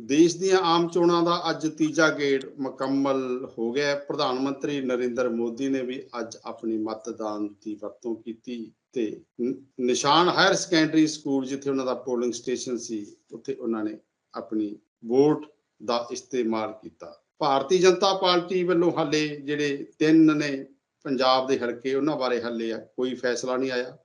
ਦੇਸ਼ ਦੀਆਂ ਆਮ ਚੋਣਾਂ ਦਾ ਅੱਜ ਤੀਜਾ ਗੇੜ ਮੁਕੰਮਲ ਹੋ ਗਿਆ ਪ੍ਰਧਾਨ ਮੰਤਰੀ ਨਰਿੰਦਰ ਮੋਦੀ ਨੇ ਵੀ ਅੱਜ ਆਪਣੀ ਮਤਦਾਨ ਦੀ ਵਰਤੋਂ ਕੀਤੀ ਤੇ ਨਿਸ਼ਾਨ ਹਾਇਰ ਸੈਕੰਡਰੀ ਸਕੂਲ ਜਿੱਥੇ ਉਹਨਾਂ ਦਾ ਪੋਲਿੰਗ ਸਟੇਸ਼ਨ ਸੀ, ਉੱਥੇ ਉਹਨਾਂ ਨੇ ਆਪਣੀ ਵੋਟ ਦਾ ਇਸਤੇਮਾਲ ਕੀਤਾ। ਭਾਰਤੀ ਜਨਤਾ ਪਾਰਟੀ ਵੱਲੋਂ ਹਾਲੇ ਜਿਹੜੇ ਤਿੰਨ ਨੇ ਪੰਜਾਬ ਦੇ ਹਲਕੇ, ਉਹਨਾਂ ਬਾਰੇ ਹਾਲੇ ਕੋਈ ਫੈਸਲਾ ਨਹੀਂ ਆਇਆ।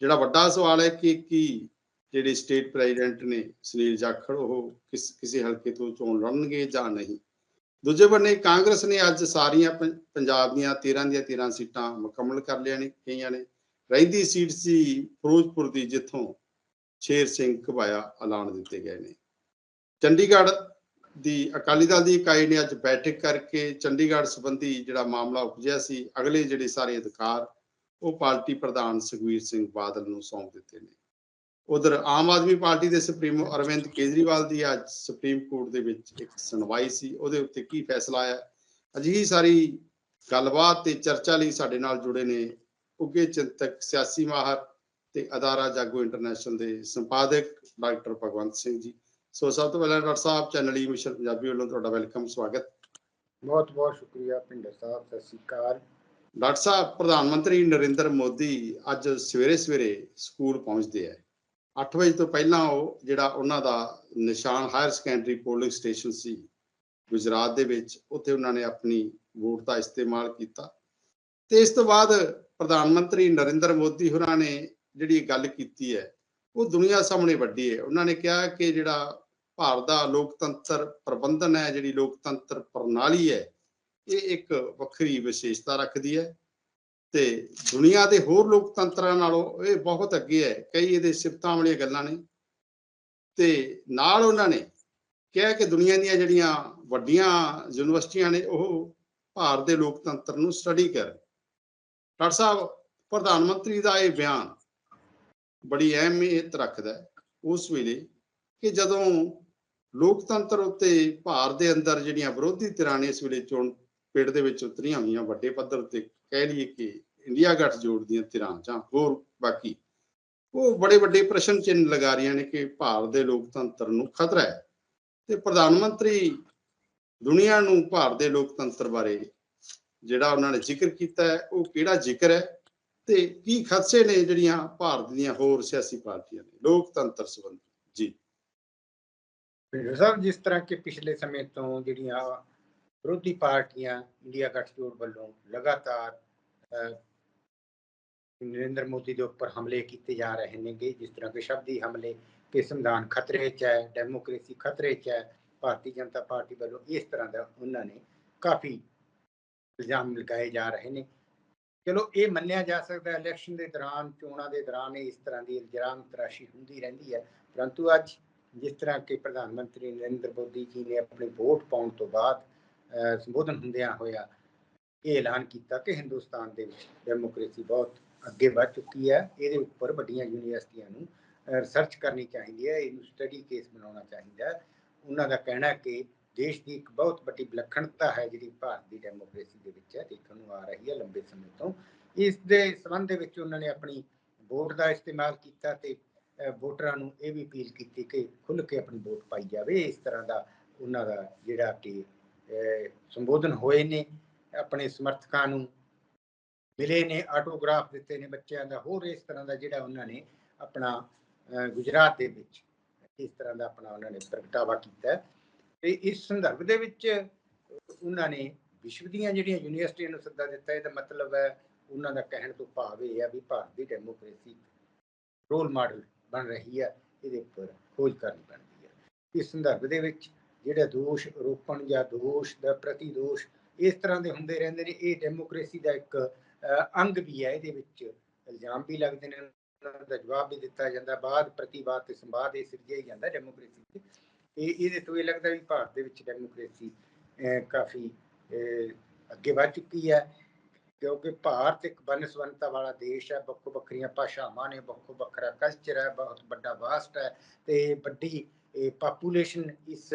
ਜਿਹੜਾ ਵੱਡਾ ਸਵਾਲ ਹੈ ਕਿ ਕੀ ਜਿਹੜੇ ਸਟੇਟ ਪ੍ਰੈਜ਼ੀਡੈਂਟ ਨੇ ਸੁਨੀਲ ਜਾਖੜ, ਉਹ ਕਿਸ, ਕਿਸੇ ਹਲਕੇ ਤੋਂ ਚੋਣ ਲੜਨਗੇ ਜਾਂ ਨਹੀਂ? ਦੂਜੇ ਬੰਨੇ ਕਾਂਗਰਸ ਨੇ ਅੱਜ ਸਾਰੀਆਂ ਪੰ- ਪੰਜਾਬ ਦੀਆਂ 13 ਦੀਆਂ 13 ਸੀਟਾਂ ਮੁਕੰਮਲ ਕਰ ਲਿਆ ਨੇ, ਕਈਆਂ ਨੇ। ਰਹਿੰਦੀ ਸੀਟ ਸੀ ਫਿਰੋਜ਼ਪੁਰ ਦੀ, ਜਿੱਥੋਂ ਸ਼ੇਰ ਸਿੰਘ ਘਬਾਇਆ ਐਲਾਨ ਦਿੱਤੇ ਗਏ ਨੇ। ਚੰਡੀਗੜ੍ਹ ਦੀ ਅਕਾਲੀ ਦਲ ਦੀ ਇਕਾਈ ਨੇ ਅੱਜ ਬੈਠਕ ਕਰਕੇ ਚੰਡੀਗੜ੍ਹ ਸੰਬੰਧੀ ਜਿਹੜਾ ਮਾਮਲਾ ਉਪਜਿਆ ਸੀ, ਅਗਲੇ ਜਿਹੜੇ ਸਾਰੇ ਅਧਿਕਾਰ, ਉਹ ਪਾਰਟੀ ਪ੍ਰਧਾਨ ਸੁਖਵੀਰ ਸਿੰਘ ਬਾਦਲ ਨੂੰ ਸੌਂਪ ਦਿੱਤੇ ਨੇ। ਉਧਰ ਆਮ ਆਦਮੀ ਪਾਰਟੀ ਦੇ ਸੁਪਰੀਮੋ ਅਰਵਿੰਦ ਕੇਜਰੀਵਾਲ ਦੀ ਅੱਜ ਸੁਪਰੀਮ ਕੋਰਟ ਦੇ ਵਿੱਚ ਇੱਕ ਸੁਣਵਾਈ ਸੀ ਉਹਦੇ ਉੱਤੇ ਕੀ ਫੈਸਲਾ ਆਇਆ? ਅਜਿਹੀ ਸਾਰੀ ਗੱਲਬਾਤ ਤੇ ਚਰਚਾ ਲਈ ਸਾਡੇ ਨਾਲ ਜੁੜੇ ਨੇ ਉੱਗੇ ਚਿੰਤਕ ਸਿਆਸੀ ਮਾਹਰ ਤੇ ਅਦਾਰਾ ਜਾਗੋ ਇੰਟਰਨੈਸ਼ਨਲ ਦੇ ਸੰਪਾਦਕ ਡਾਕਟਰ ਭਗਵੰਤ ਸਿੰਘ ਜੀ। ਸੋ ਸਭ ਤੋਂ ਪਹਿਲਾਂ doctor Sahib channel E mission Punjabi ਵੱਲੋਂ ਤੁਹਾਡਾ ਵੈਲਕਮ ਸਵਾਗਤ। ਬਹੁਤ ਬਹੁਤ ਸ਼ੁਕਰੀਆ ਪਿੰਡਰ ਸਾਹਿਬ ਸਤਿ ਸ਼੍ਰੀ ਅਕਾਲ। ਡਾਕਟਰ ਸਾਹਿਬ ਪ੍ਰਧਾਨ ਮੰਤਰੀ ਨਰਿੰਦਰ ਮੋਦੀ ਅੱਜ ਸਵੇਰੇ ਸਵੇਰੇ ਸਕੂਲ ਪਹੁੰਚਦੇ ਆ। 8 ਵਜੇ ਤੋਂ ਪਹਿਲਾਂ ਉਹ ਜਿਹੜਾ ਉਹਨਾਂ ਦਾ ਨਿਸ਼ਾਨ ਹਾਇਰ ਸੈਕੰਡਰੀ ਪੋਲਿੰਗ ਸਟੇਸ਼ਨ ਸੀ ਗੁਜਰਾਤ ਦੇ ਵਿੱਚ, ਉੱਥੇ ਉਹਨਾਂ ਨੇ ਆਪਣੀ ਵੋਟ ਦਾ ਇਸਤੇਮਾਲ ਕੀਤਾ। ਤੇ ਇਸ ਤੋਂ ਬਾਅਦ ਪ੍ਰਧਾਨ ਮੰਤਰੀ ਨਰਿੰਦਰ ਮੋਦੀ ਹੋਰਾਂ ਨੇ ਜਿਹੜੀ ਗੱਲ ਕੀਤੀ ਹੈ, ਉਹ ਦੁਨੀਆ ਸਾਹਮਣੇ ਵੱਡੀ ਹੈ। ਉਹਨਾਂ ਨੇ ਕਿਹਾ ਕਿ ਜਿਹੜਾ ਭਾਰਤ ਦਾ ਲੋਕਤੰਤਰ ਪ੍ਰਬੰਧਨ ਹੈ, ਜਿਹੜੀ ਲੋਕਤੰਤਰ ਪ੍ਰਣਾਲੀ ਹੈ, ਇਹ ਇੱਕ ਵੱਖਰੀ ਵਿਸ਼ੇਸ਼ਤਾ ਰੱਖਦੀ ਹੈ। ਤੇ ਦੁਨੀਆ ਦੇ ਹੋਰ ਲੋਕਤੰਤਰਾਂ ਨਾਲੋਂ ਇਹ ਬਹੁਤ ਅੱਗੇ ਹੈ। ਕਈ ਇਹਦੇ ਸਿਫਤਾਂ ਵਾਲੀਆਂ ਗੱਲਾਂ ਨੇ। ਤੇ ਨਾਲ ਉਹਨਾਂ ਨੇ ਕਿਹਾ ਕਿ ਦੁਨੀਆ ਦੀਆਂ ਜਿਹੜੀਆਂ ਵੱਡੀਆਂ ਯੂਨੀਵਰਸਿਟੀਆਂ ਨੇ, ਉਹ ਭਾਰਤ ਦੇ ਲੋਕਤੰਤਰ ਨੂੰ ਸਟੱਡੀ ਕਰਨ। ਡਾਕਟਰ ਸਾਹਿਬ, ਪ੍ਰਧਾਨ ਮੰਤਰੀ ਦਾ ਇਹ ਬਿਆਨ ਬੜੀ ਅਹਿਮੀਅਤ ਰੱਖਦਾ ਉਸ ਵੇਲੇ ਕਿ ਜਦੋਂ ਲੋਕਤੰਤਰ ਉੱਤੇ ਭਾਰਤ ਦੇ ਅੰਦਰ ਜਿਹੜੀਆਂ ਵਿਰੋਧੀ ਧਿਰਾਂ ਨੇ ਇਸ ਵੇਲੇ ਚੋਣ ਪੇੜ ਦੇ ਵਿੱਚ ਉਤਰੀਆਂ ਹੋਈਆਂ, ਵੱਡੇ ਪੱਧਰ ਤੇ ਕਹਿ ਲਈਏ ਕਿ ਇੰਡੀਆ ਗੱਠਜੋੜ ਦੀਆਂ ਧਿਰਾਂ ਜਾਂ ਹੋਰ ਬਾਕੀ, ਉਹ ਬੜੇ ਵੱਡੇ ਪ੍ਰਸ਼ਨ ਚਿੰਨ੍ਹ ਲਗਾ ਰਹੀਆਂ ਨੇ ਕਿ ਭਾਰਤ ਦੇ ਲੋਕਤੰਤਰ ਨੂੰ ਖਤਰਾ ਹੈ ਤੇ ਪ੍ਰਧਾਨ ਮੰਤਰੀ ਦੁਨੀਆ ਨੂੰ ਭਾਰਤ ਦੇ ਲੋਕਤੰਤਰ ਬਾਰੇ ਜਿਹੜਾ ਉਹਨਾਂ ਨੇ ਜ਼ਿਕਰ ਕੀਤਾ ਹੈ, ਉਹ ਕਿਹੜਾ ਜ਼ਿਕਰ ਹੈ ਤੇ ਕੀ ਖਦਸ਼ੇ ਨੇ ਜਿਹੜੀਆਂ ਭਾਰਤ ਦੀਆਂ ਹੋਰ ਸਿਆਸੀ ਪਾਰਟੀਆਂ ਨੇ, ਲੋਕਤੰਤਰ ਸੰਬੰਧੀ? ਜੀ। ਸਾਹਿਬ ਜਿਸ ਤਰ੍ਹਾਂ ਕਿ ਪਿਛਲੇ ਸਮੇਂ ਤੋਂ ਜਿਹੜੀਆਂ ਵਿਰੋਧੀ ਪਾਰਟੀਆਂ ਇੰਡੀਆ ਗੱਠਜੋੜ ਵੱਲੋਂ ਲਗਾਤਾਰ ਨਰਿੰਦਰ ਮੋਦੀ ਦੇ ਉੱਪਰ ਹਮਲੇ ਕੀਤੇ ਜਾ ਰਹੇ ਨੇਗੇ, ਜਿਸ ਤਰ੍ਹਾਂ ਕਿ ਸ਼ਬਦੀ ਹਮਲੇ, ਕਿ ਸੰਵਿਧਾਨ ਖਤਰੇ 'ਚ ਹੈ, ਡੈਮੋਕ੍ਰੇਸੀ ਖਤਰੇ 'ਚ ਹੈ, ਭਾਰਤੀ ਜਨਤਾ ਪਾਰਟੀ ਵੱਲੋਂ ਇਸ ਤਰ੍ਹਾਂ ਦਾ ਉਹਨਾਂ ਨੇ ਕਾਫੀ ਇਲਜ਼ਾਮ ਲਗਾਏ ਜਾ ਰਹੇ ਨੇ। ਚਲੋ, ਇਹ ਮੰਨਿਆ ਜਾ ਸਕਦਾ ਹੈ, ਇਲੈਕਸ਼ਨ ਦੇ ਦੌਰਾਨ, ਚੋਣਾਂ ਦੇ ਦੌਰਾਨ ਇਸ ਤਰ੍ਹਾਂ ਦੀ ਇਲਜ਼ਾਮ ਤਰਾਸ਼ੀ ਹੁੰਦੀ ਰਹਿੰਦੀ ਹੈ। ਪਰੰਤੂ ਅੱਜ ਜਿਸ ਤਰ੍ਹਾਂ ਕਿ ਪ੍ਰਧਾਨ ਮੰਤਰੀ ਨਰਿੰਦਰ ਮੋਦੀ ਜੀ ਨੇ ਆਪਣੀ ਵੋਟ ਪਾਉਣ ਤੋਂ ਬਾਅਦ ਸੰਬੋਧਨ ਹੁੰਦਿਆਂ ਹੋਇਆ ਇਹ ਐਲਾਨ ਕੀਤਾ ਕਿ ਹਿੰਦੁਸਤਾਨ ਦੇ ਵਿੱਚ ਡੈਮੋਕ੍ਰੇਸੀ ਬਹੁਤ ਅੱਗੇ ਵੱਧ ਚੁੱਕੀ ਹੈ ਇਹਦੇ ਉੱਪਰ ਵੱਡੀਆਂ ਯੂਨੀਵਰਸਿਟੀਆਂ ਨੂੰ ਰਿਸਰਚ ਕਰਨੀ ਚਾਹੀਦੀ ਹੈ ਇਹਨੂੰ ਸਟੱਡੀ ਕੇਸ ਬਣਾਉਣਾ ਚਾਹੀਦਾ ਉਹਨਾਂ ਦਾ ਕਹਿਣਾ ਕਿ ਦੇਸ਼ ਦੀ ਇੱਕ ਬਹੁਤ ਵੱਡੀ ਵਿਲੱਖਣਤਾ ਹੈ ਜਿਹੜੀ ਭਾਰਤ ਦੀ ਡੈਮੋਕ੍ਰੇਸੀ ਦੇ ਵਿੱਚ ਹੈ ਦੇਖਣ ਨੂੰ ਆ ਰਹੀ ਹੈ ਲੰਬੇ ਸਮੇਂ ਤੋਂ। ਇਸ ਦੇ ਸੰਬੰਧ ਦੇ ਵਿੱਚ ਉਹਨਾਂ ਨੇ ਆਪਣੀ ਵੋਟ ਦਾ ਇਸਤੇਮਾਲ ਕੀਤਾ ਤੇ ਵੋਟਰਾਂ ਨੂੰ ਇਹ ਵੀ ਅਪੀਲ ਕੀਤੀ ਕਿ ਖੁੱਲ੍ਹ ਕੇ ਆਪਣੀ ਵੋਟ ਪਾਈ ਜਾਵੇ। ਇਸ ਤਰ੍ਹਾਂ ਦਾ ਉਹਨਾਂ ਦਾ ਜਿਹੜਾ ਕਿ ਸੰਬੋਧਨ ਹੋਏ ਨੇ, ਆਪਣੇ ਸਮਰਥਕਾਂ ਨੂੰ ਮਿਲੇ ਨੇ ਆਟੋਗ੍ਰਾਫ ਦਿੱਤੇ ਨੇ ਬੱਚਿਆਂ ਦਾ, ਹੋਰ ਇਸ ਤਰ੍ਹਾਂ ਦਾ ਜਿਹੜਾ ਉਹਨਾਂ ਨੇ ਆਪਣਾ ਗੁਜਰਾਤ ਦੇ ਵਿੱਚ ਇਸ ਤਰ੍ਹਾਂ ਦਾ ਆਪਣਾ ਉਹਨਾਂ ਨੇ ਪ੍ਰਗਟਾਵਾ ਕੀਤਾ ਹੈ। ਤੇ ਇਸ ਸੰਦਰਭ ਦੇ ਵਿੱਚ ਉਹਨਾਂ ਨੇ ਵਿਸ਼ਵ ਦੀਆਂ ਜਿਹੜੀਆਂ ਯੂਨੀਵਰਸਿਟੀਆਂ ਨੂੰ ਸੱਦਾ ਦਿੱਤਾ, ਇਹਦਾ ਮਤਲਬ ਹੈ ਉਹਨਾਂ ਦਾ ਕਹਿਣ ਤੋਂ ਭਾਵ ਇਹ ਹੈ ਵੀ ਭਾਰਤ ਦੀ ਡੈਮੋਕ੍ਰੇਸੀ ਰੋਲ ਮਾਡਲ ਬਣ ਰਹੀ ਹੈ, ਇਹਦੇ ਉੱਪਰ ਖੋਜ ਕਰਨੀ ਪੈਂਦੀ ਹੈ ਇਸ ਸੰਦਰਭ ਦੇ ਵਿੱਚ ਜਿਹੜਾ ਦੋਸ਼ ਰੋਪਣ ਜਾਂ ਦੋਸ਼ ਦਾ ਪ੍ਰਤੀ ਦੋਸ਼ ਇਸ ਤਰ੍ਹਾਂ ਦੇ ਹੁੰਦੇ ਰਹਿੰਦੇ ਨੇ, ਇਹ ਡੈਮੋਕ੍ਰੇਸੀ ਦਾ ਇੱਕ ਅੰਗ ਵੀ ਹੈ ਇਹਦੇ ਵਿੱਚ। ਇਲਜ਼ਾਮ ਵੀ ਲੱਗਦੇ ਨੇ ਉਹਨਾਂ ਦਾ ਜਵਾਬ ਵੀ ਦਿੱਤਾ ਜਾਂਦਾ, ਬਾਅਦ ਪ੍ਰਤੀਵਾਦ ਤੇ ਸੰਵਾਦ ਇਹ ਸਿਰਜਿਆ ਹੀ ਜਾਂਦਾ ਡੈਮੋਕ੍ਰੇਸੀ ਤੇ। ਇਹ ਇਹਦੇ ਤੋਂ ਇਹ ਲੱਗਦਾ ਵੀ ਭਾਰਤ ਦੇ ਵਿੱਚ ਡੈਮੋਕ੍ਰੇਸੀ ਕਾਫੀ ਅੱਗੇ ਵੱਧ ਚੁੱਕੀ ਹੈ। ਕਿਉਂਕਿ ਭਾਰਤ ਇੱਕ ਬਨਸਵੰਤਾ ਵਾਲਾ ਦੇਸ਼ ਹੈ, ਵੱਖੋ ਵੱਖਰੀਆਂ ਭਾਸ਼ਾਵਾਂ ਨੇ, ਵੱਖੋ ਵੱਖਰਾ ਕਲਚਰ ਹੈ, ਬਹੁਤ ਵੱਡਾ ਵਾਸਟ ਹੈ ਤੇ ਵੱਡੀ ਪਾਪੂਲੇਸ਼ਨ ਇਸ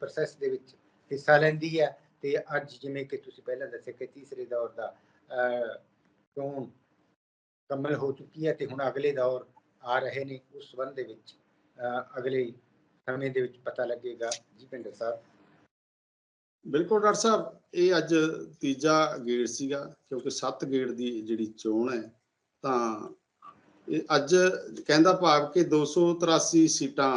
ਪ੍ਰੋਸੈਸ ਦੇ ਵਿੱਚ ਹਿੱਸਾ ਲੈਂਦੀ ਹੈ। ਤੇ ਅੱਜ ਜਿਵੇਂ ਕਿ ਤੁਸੀਂ ਪਹਿਲਾਂ ਦੱਸਿਆ ਕਿ ਤੀਸਰੇ ਦੌਰ ਦਾ ਚੋਣ ਕਮਲ ਹੋ ਚੁੱਕੀ ਹੈ ਤੇ ਹੁਣ ਅਗਲੇ ਦੌਰ ਆ ਰਹੇ ਨੇ। ਉਸ ਸੰਬੰਧ ਦੇ ਵਿੱਚ ਅਗਲੇ ਸਮੇਂ ਦੇ ਵਿੱਚ ਪਤਾ ਲੱਗੇਗਾ। ਜੀ ਭਿੰਦਰ ਸਾਹਿਬ। ਬਿਲਕੁਲ ਡਾਕਟਰ ਸਾਹਿਬ, ਇਹ ਅੱਜ ਤੀਜਾ ਗੇੜ ਸੀਗਾ, ਕਿਉਂਕਿ ਸੱਤ ਗੇੜ ਦੀ ਜਿਹੜੀ ਚੋਣ ਹੈ, ਤਾਂ ਇਹ ਅੱਜ ਕਹਿੰਦਾ ਭਾਵ ਕਿ 283 ਸੀਟਾਂ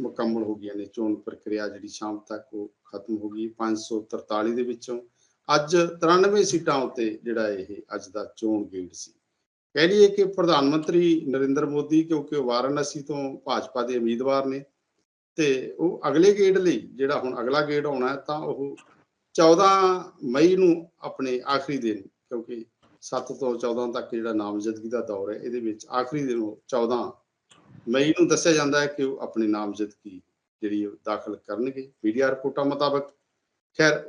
ਮੁਕੰਮਲ ਹੋ ਗਈਆਂ ਨੇ। ਚੋਣ ਪ੍ਰਕਿਰਿਆ ਜਿਹੜੀ ਸ਼ਾਮ ਤੱਕ ਉਹ ਖਤਮ ਹੋ ਗਈ। 543 ਦੇ ਵਿੱਚੋਂ ਅੱਜ 93 ਸੀਟਾਂ ਉੱਤੇ ਜਿਹੜਾ ਇਹ ਅੱਜ ਦਾ ਚੋਣ ਗੇੜ ਸੀ। ਕਹਿ ਲਈਏ ਕਿ ਪ੍ਰਧਾਨ ਮੰਤਰੀ ਨਰਿੰਦਰ ਮੋਦੀ, ਕਿਉਂਕਿ ਉਹ ਵਾਰਾਣਸੀ ਤੋਂ ਭਾਜਪਾ ਦੇ ਉਮੀਦਵਾਰ ਨੇ ਤੇ ਉਹ ਅਗਲੇ ਗੇੜ ਲਈ ਜਿਹੜਾ ਹੁਣ ਅਗਲਾ ਗੇੜ ਆਉਣਾ ਤਾਂ ਉਹ 14 ਮਈ ਨੂੰ ਆਪਣੇ ਆਖਰੀ ਦਿਨ, ਕਿਉਂਕਿ 7 ਤੋਂ 14 ਤੱਕ ਜਿਹੜਾ ਨਾਮਜ਼ਦਗੀ ਦਾ ਦੌਰ ਹੈ, ਇਹਦੇ ਵਿੱਚ ਆਖਰੀ ਦਿਨ ਉਹ 14 ਮਈ ਨੂੰ ਦੱਸਿਆ ਜਾਂਦਾ ਹੈ ਕਿ ਉਹ ਆਪਣੀ ਨਾਮਜ਼ਦਗੀ ਜਿਹੜੀ ਉਹ ਦਾਖਲ ਕਰਨਗੇ। ਮੀਡੀਆ ਰਿਪੋਰਟਾਂ ਮੁਤਾਬਕ, ਖੈਰ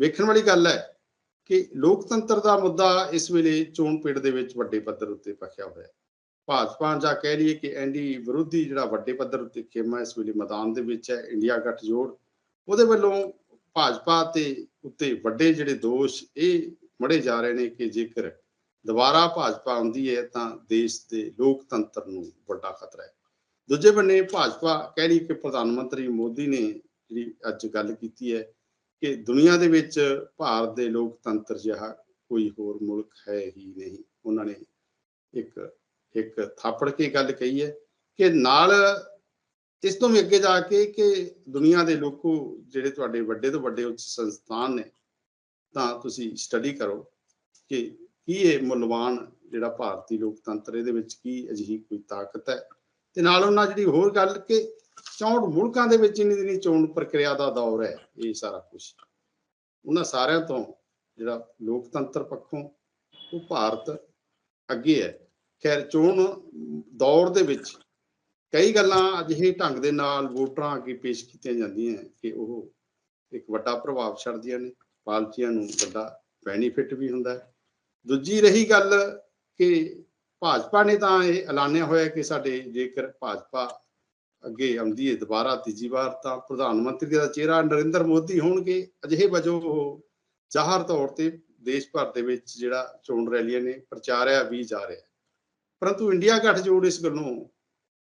ਵੇਖਣ ਵਾਲੀ ਗੱਲ ਹੈ ਕਿ ਲੋਕਤੰਤਰ ਦਾ ਮੁੱਦਾ ਇਸ ਵੇਲੇ ਚੋਣ ਪਿੜ ਦੇ ਵਿੱਚ ਵੱਡੇ ਪੱਧਰ ਉੱਤੇ ਪੱਖਿਆ ਹੋਇਆ ਹੈ। ਭਾਜਪਾ ਜਾਂ ਕਹਿ ਲਈਏ ਕਿ ਐਨਡੀ ਵਿਰੋਧੀ ਜਿਹੜਾ ਵੱਡੇ ਪੱਧਰ ਉੱਤੇ ਖੇਮਾ ਇਸ ਵੇਲੇ ਮੈਦਾਨ ਦੇ ਵਿੱਚ ਹੈ, ਇੰਡੀਆ ਗੱਠਜੋੜ, ਉਹਦੇ ਵੱਲੋਂ ਭਾਜਪਾ ਤੇ ਉੱਤੇ ਵੱਡੇ ਜਿਹੜੇ ਦੋਸ਼ ਇਹ ਮੜੇ ਜਾ ਰਹੇ ਨੇ ਕਿ ਜੇਕਰ ਦੁਬਾਰਾ ਭਾਜਪਾ ਆਉਂਦੀ ਹੈ ਤਾਂ ਦੇਸ਼ ਦੇ ਲੋਕਤੰਤਰ ਨੂੰ ਵੱਡਾ ਖਤਰਾ ਹੈ। ਦੂਜੇ ਬੰਨੇ ਭਾਜਪਾ ਕਹਿ ਰਹੀ ਕਿ ਪ੍ਰਧਾਨ ਮੰਤਰੀ ਮੋਦੀ ਨੇ ਜਿਹੜੀ ਅੱਜ ਗੱਲ ਕੀਤੀ ਹੈ ਕਿ ਦੁਨੀਆ ਦੇ ਵਿੱਚ ਭਾਰਤ ਦੇ ਲੋਕਤੰਤਰ ਜਿਹਾ ਕੋਈ ਹੋਰ ਮੁਲਕ ਹੈ ਹੀ ਨਹੀਂ। ਉਹਨਾਂ ਨੇ ਇੱਕ ਇੱਕ ਥਾਪੜ ਕੇ ਗੱਲ ਕਹੀ ਹੈ ਕਿ ਨਾਲ ਇਸ ਤੋਂ ਵੀ ਅੱਗੇ ਜਾ ਕੇ ਕਿ ਦੁਨੀਆ ਦੇ ਲੋਕੋ ਜਿਹੜੇ ਤੁਹਾਡੇ ਵੱਡੇ ਤੋਂ ਵੱਡੇ ਉੱਚ ਸੰਸਥਾਨ ਨੇ, ਤਾਂ ਤੁਸੀਂ ਸਟੱਡੀ ਕਰੋ ਕਿ ਕੀ ਇਹ ਮੁੱਲਵਾਨ ਜਿਹੜਾ ਭਾਰਤੀ ਲੋਕਤੰਤਰ ਇਹਦੇ ਵਿੱਚ ਕੀ ਅਜਿਹੀ ਕੋਈ ਤਾਕਤ ਹੈ। ਤੇ ਨਾਲ ਉਹਨਾਂ ਜਿਹੜੀ ਹੋਰ ਗੱਲ ਕਿ 64 ਮੁਲਕਾਂ ਦੇ ਵਿੱਚ ਇੰਨੀ ਦਿਨੀ ਚੋਣ ਪ੍ਰਕਿਰਿਆ ਦਾ ਦੌਰ ਹੈ, ਇਹ ਸਾਰਾ ਕੁਝ ਉਹਨਾਂ ਸਾਰਿਆਂ ਤੋਂ ਜਿਹੜਾ ਲੋਕਤੰਤਰ ਪੱਖੋਂ ਉਹ ਭਾਰਤ ਅੱਗੇ ਹੈ। ਖੈਰ, ਚੋਣ ਦੌਰ ਦੇ ਵਿੱਚ ਕਈ ਗੱਲਾਂ ਅਜਿਹੇ ਢੰਗ ਦੇ ਨਾਲ ਵੋਟਰਾਂ ਅੱਗੇ ਪੇਸ਼ ਕੀਤੀਆਂ ਜਾਂਦੀਆਂ ਕਿ ਉਹ ਇੱਕ ਵੱਡਾ ਪ੍ਰਭਾਵ ਛੱਡਦੀਆਂ ਨੇ ਪਾਲਤੀਆਂ ਨੂੰ ਵੱਡਾ ਬੈਨੀਫਿਟ ਵੀ ਹੁੰਦਾ ਹੈ। ਦੂਜੀ ਰਹੀ ਗੱਲ ਕਿ ਭਾਜਪਾ ਨੇ ਤਾਂ ਇਹ ਐਲਾਨਿਆ ਹੋਇਆ ਕਿ ਸਾਡੇ ਜੇਕਰ ਭਾਜਪਾ ਅੱਗੇ ਆਉਂਦੀ ਹੈ ਦੁਬਾਰਾ ਤੀਜੀ ਵਾਰ ਤਾਂ ਪ੍ਰਧਾਨ ਮੰਤਰੀ ਦਾ ਚਿਹਰਾ ਨਰਿੰਦਰ ਮੋਦੀ ਹੋਣਗੇ। ਅਜਿਹੇ ਵਜੋਂ ਜ਼ਾਹਰ ਤੌਰ ਤੇ ਦੇਸ਼ ਭਰ ਦੇ ਵਿੱਚ ਜਿਹੜਾ ਚੋਣ ਰੈਲੀਆਂ ਨੇ ਪ੍ਰਚਾਰਿਆ ਵੀ ਜਾ ਰਿਹਾ। ਪਰੰਤੂ ਇੰਡੀਆ ਗੱਠਜੋੜ ਇਸ ਗੱਲੋਂ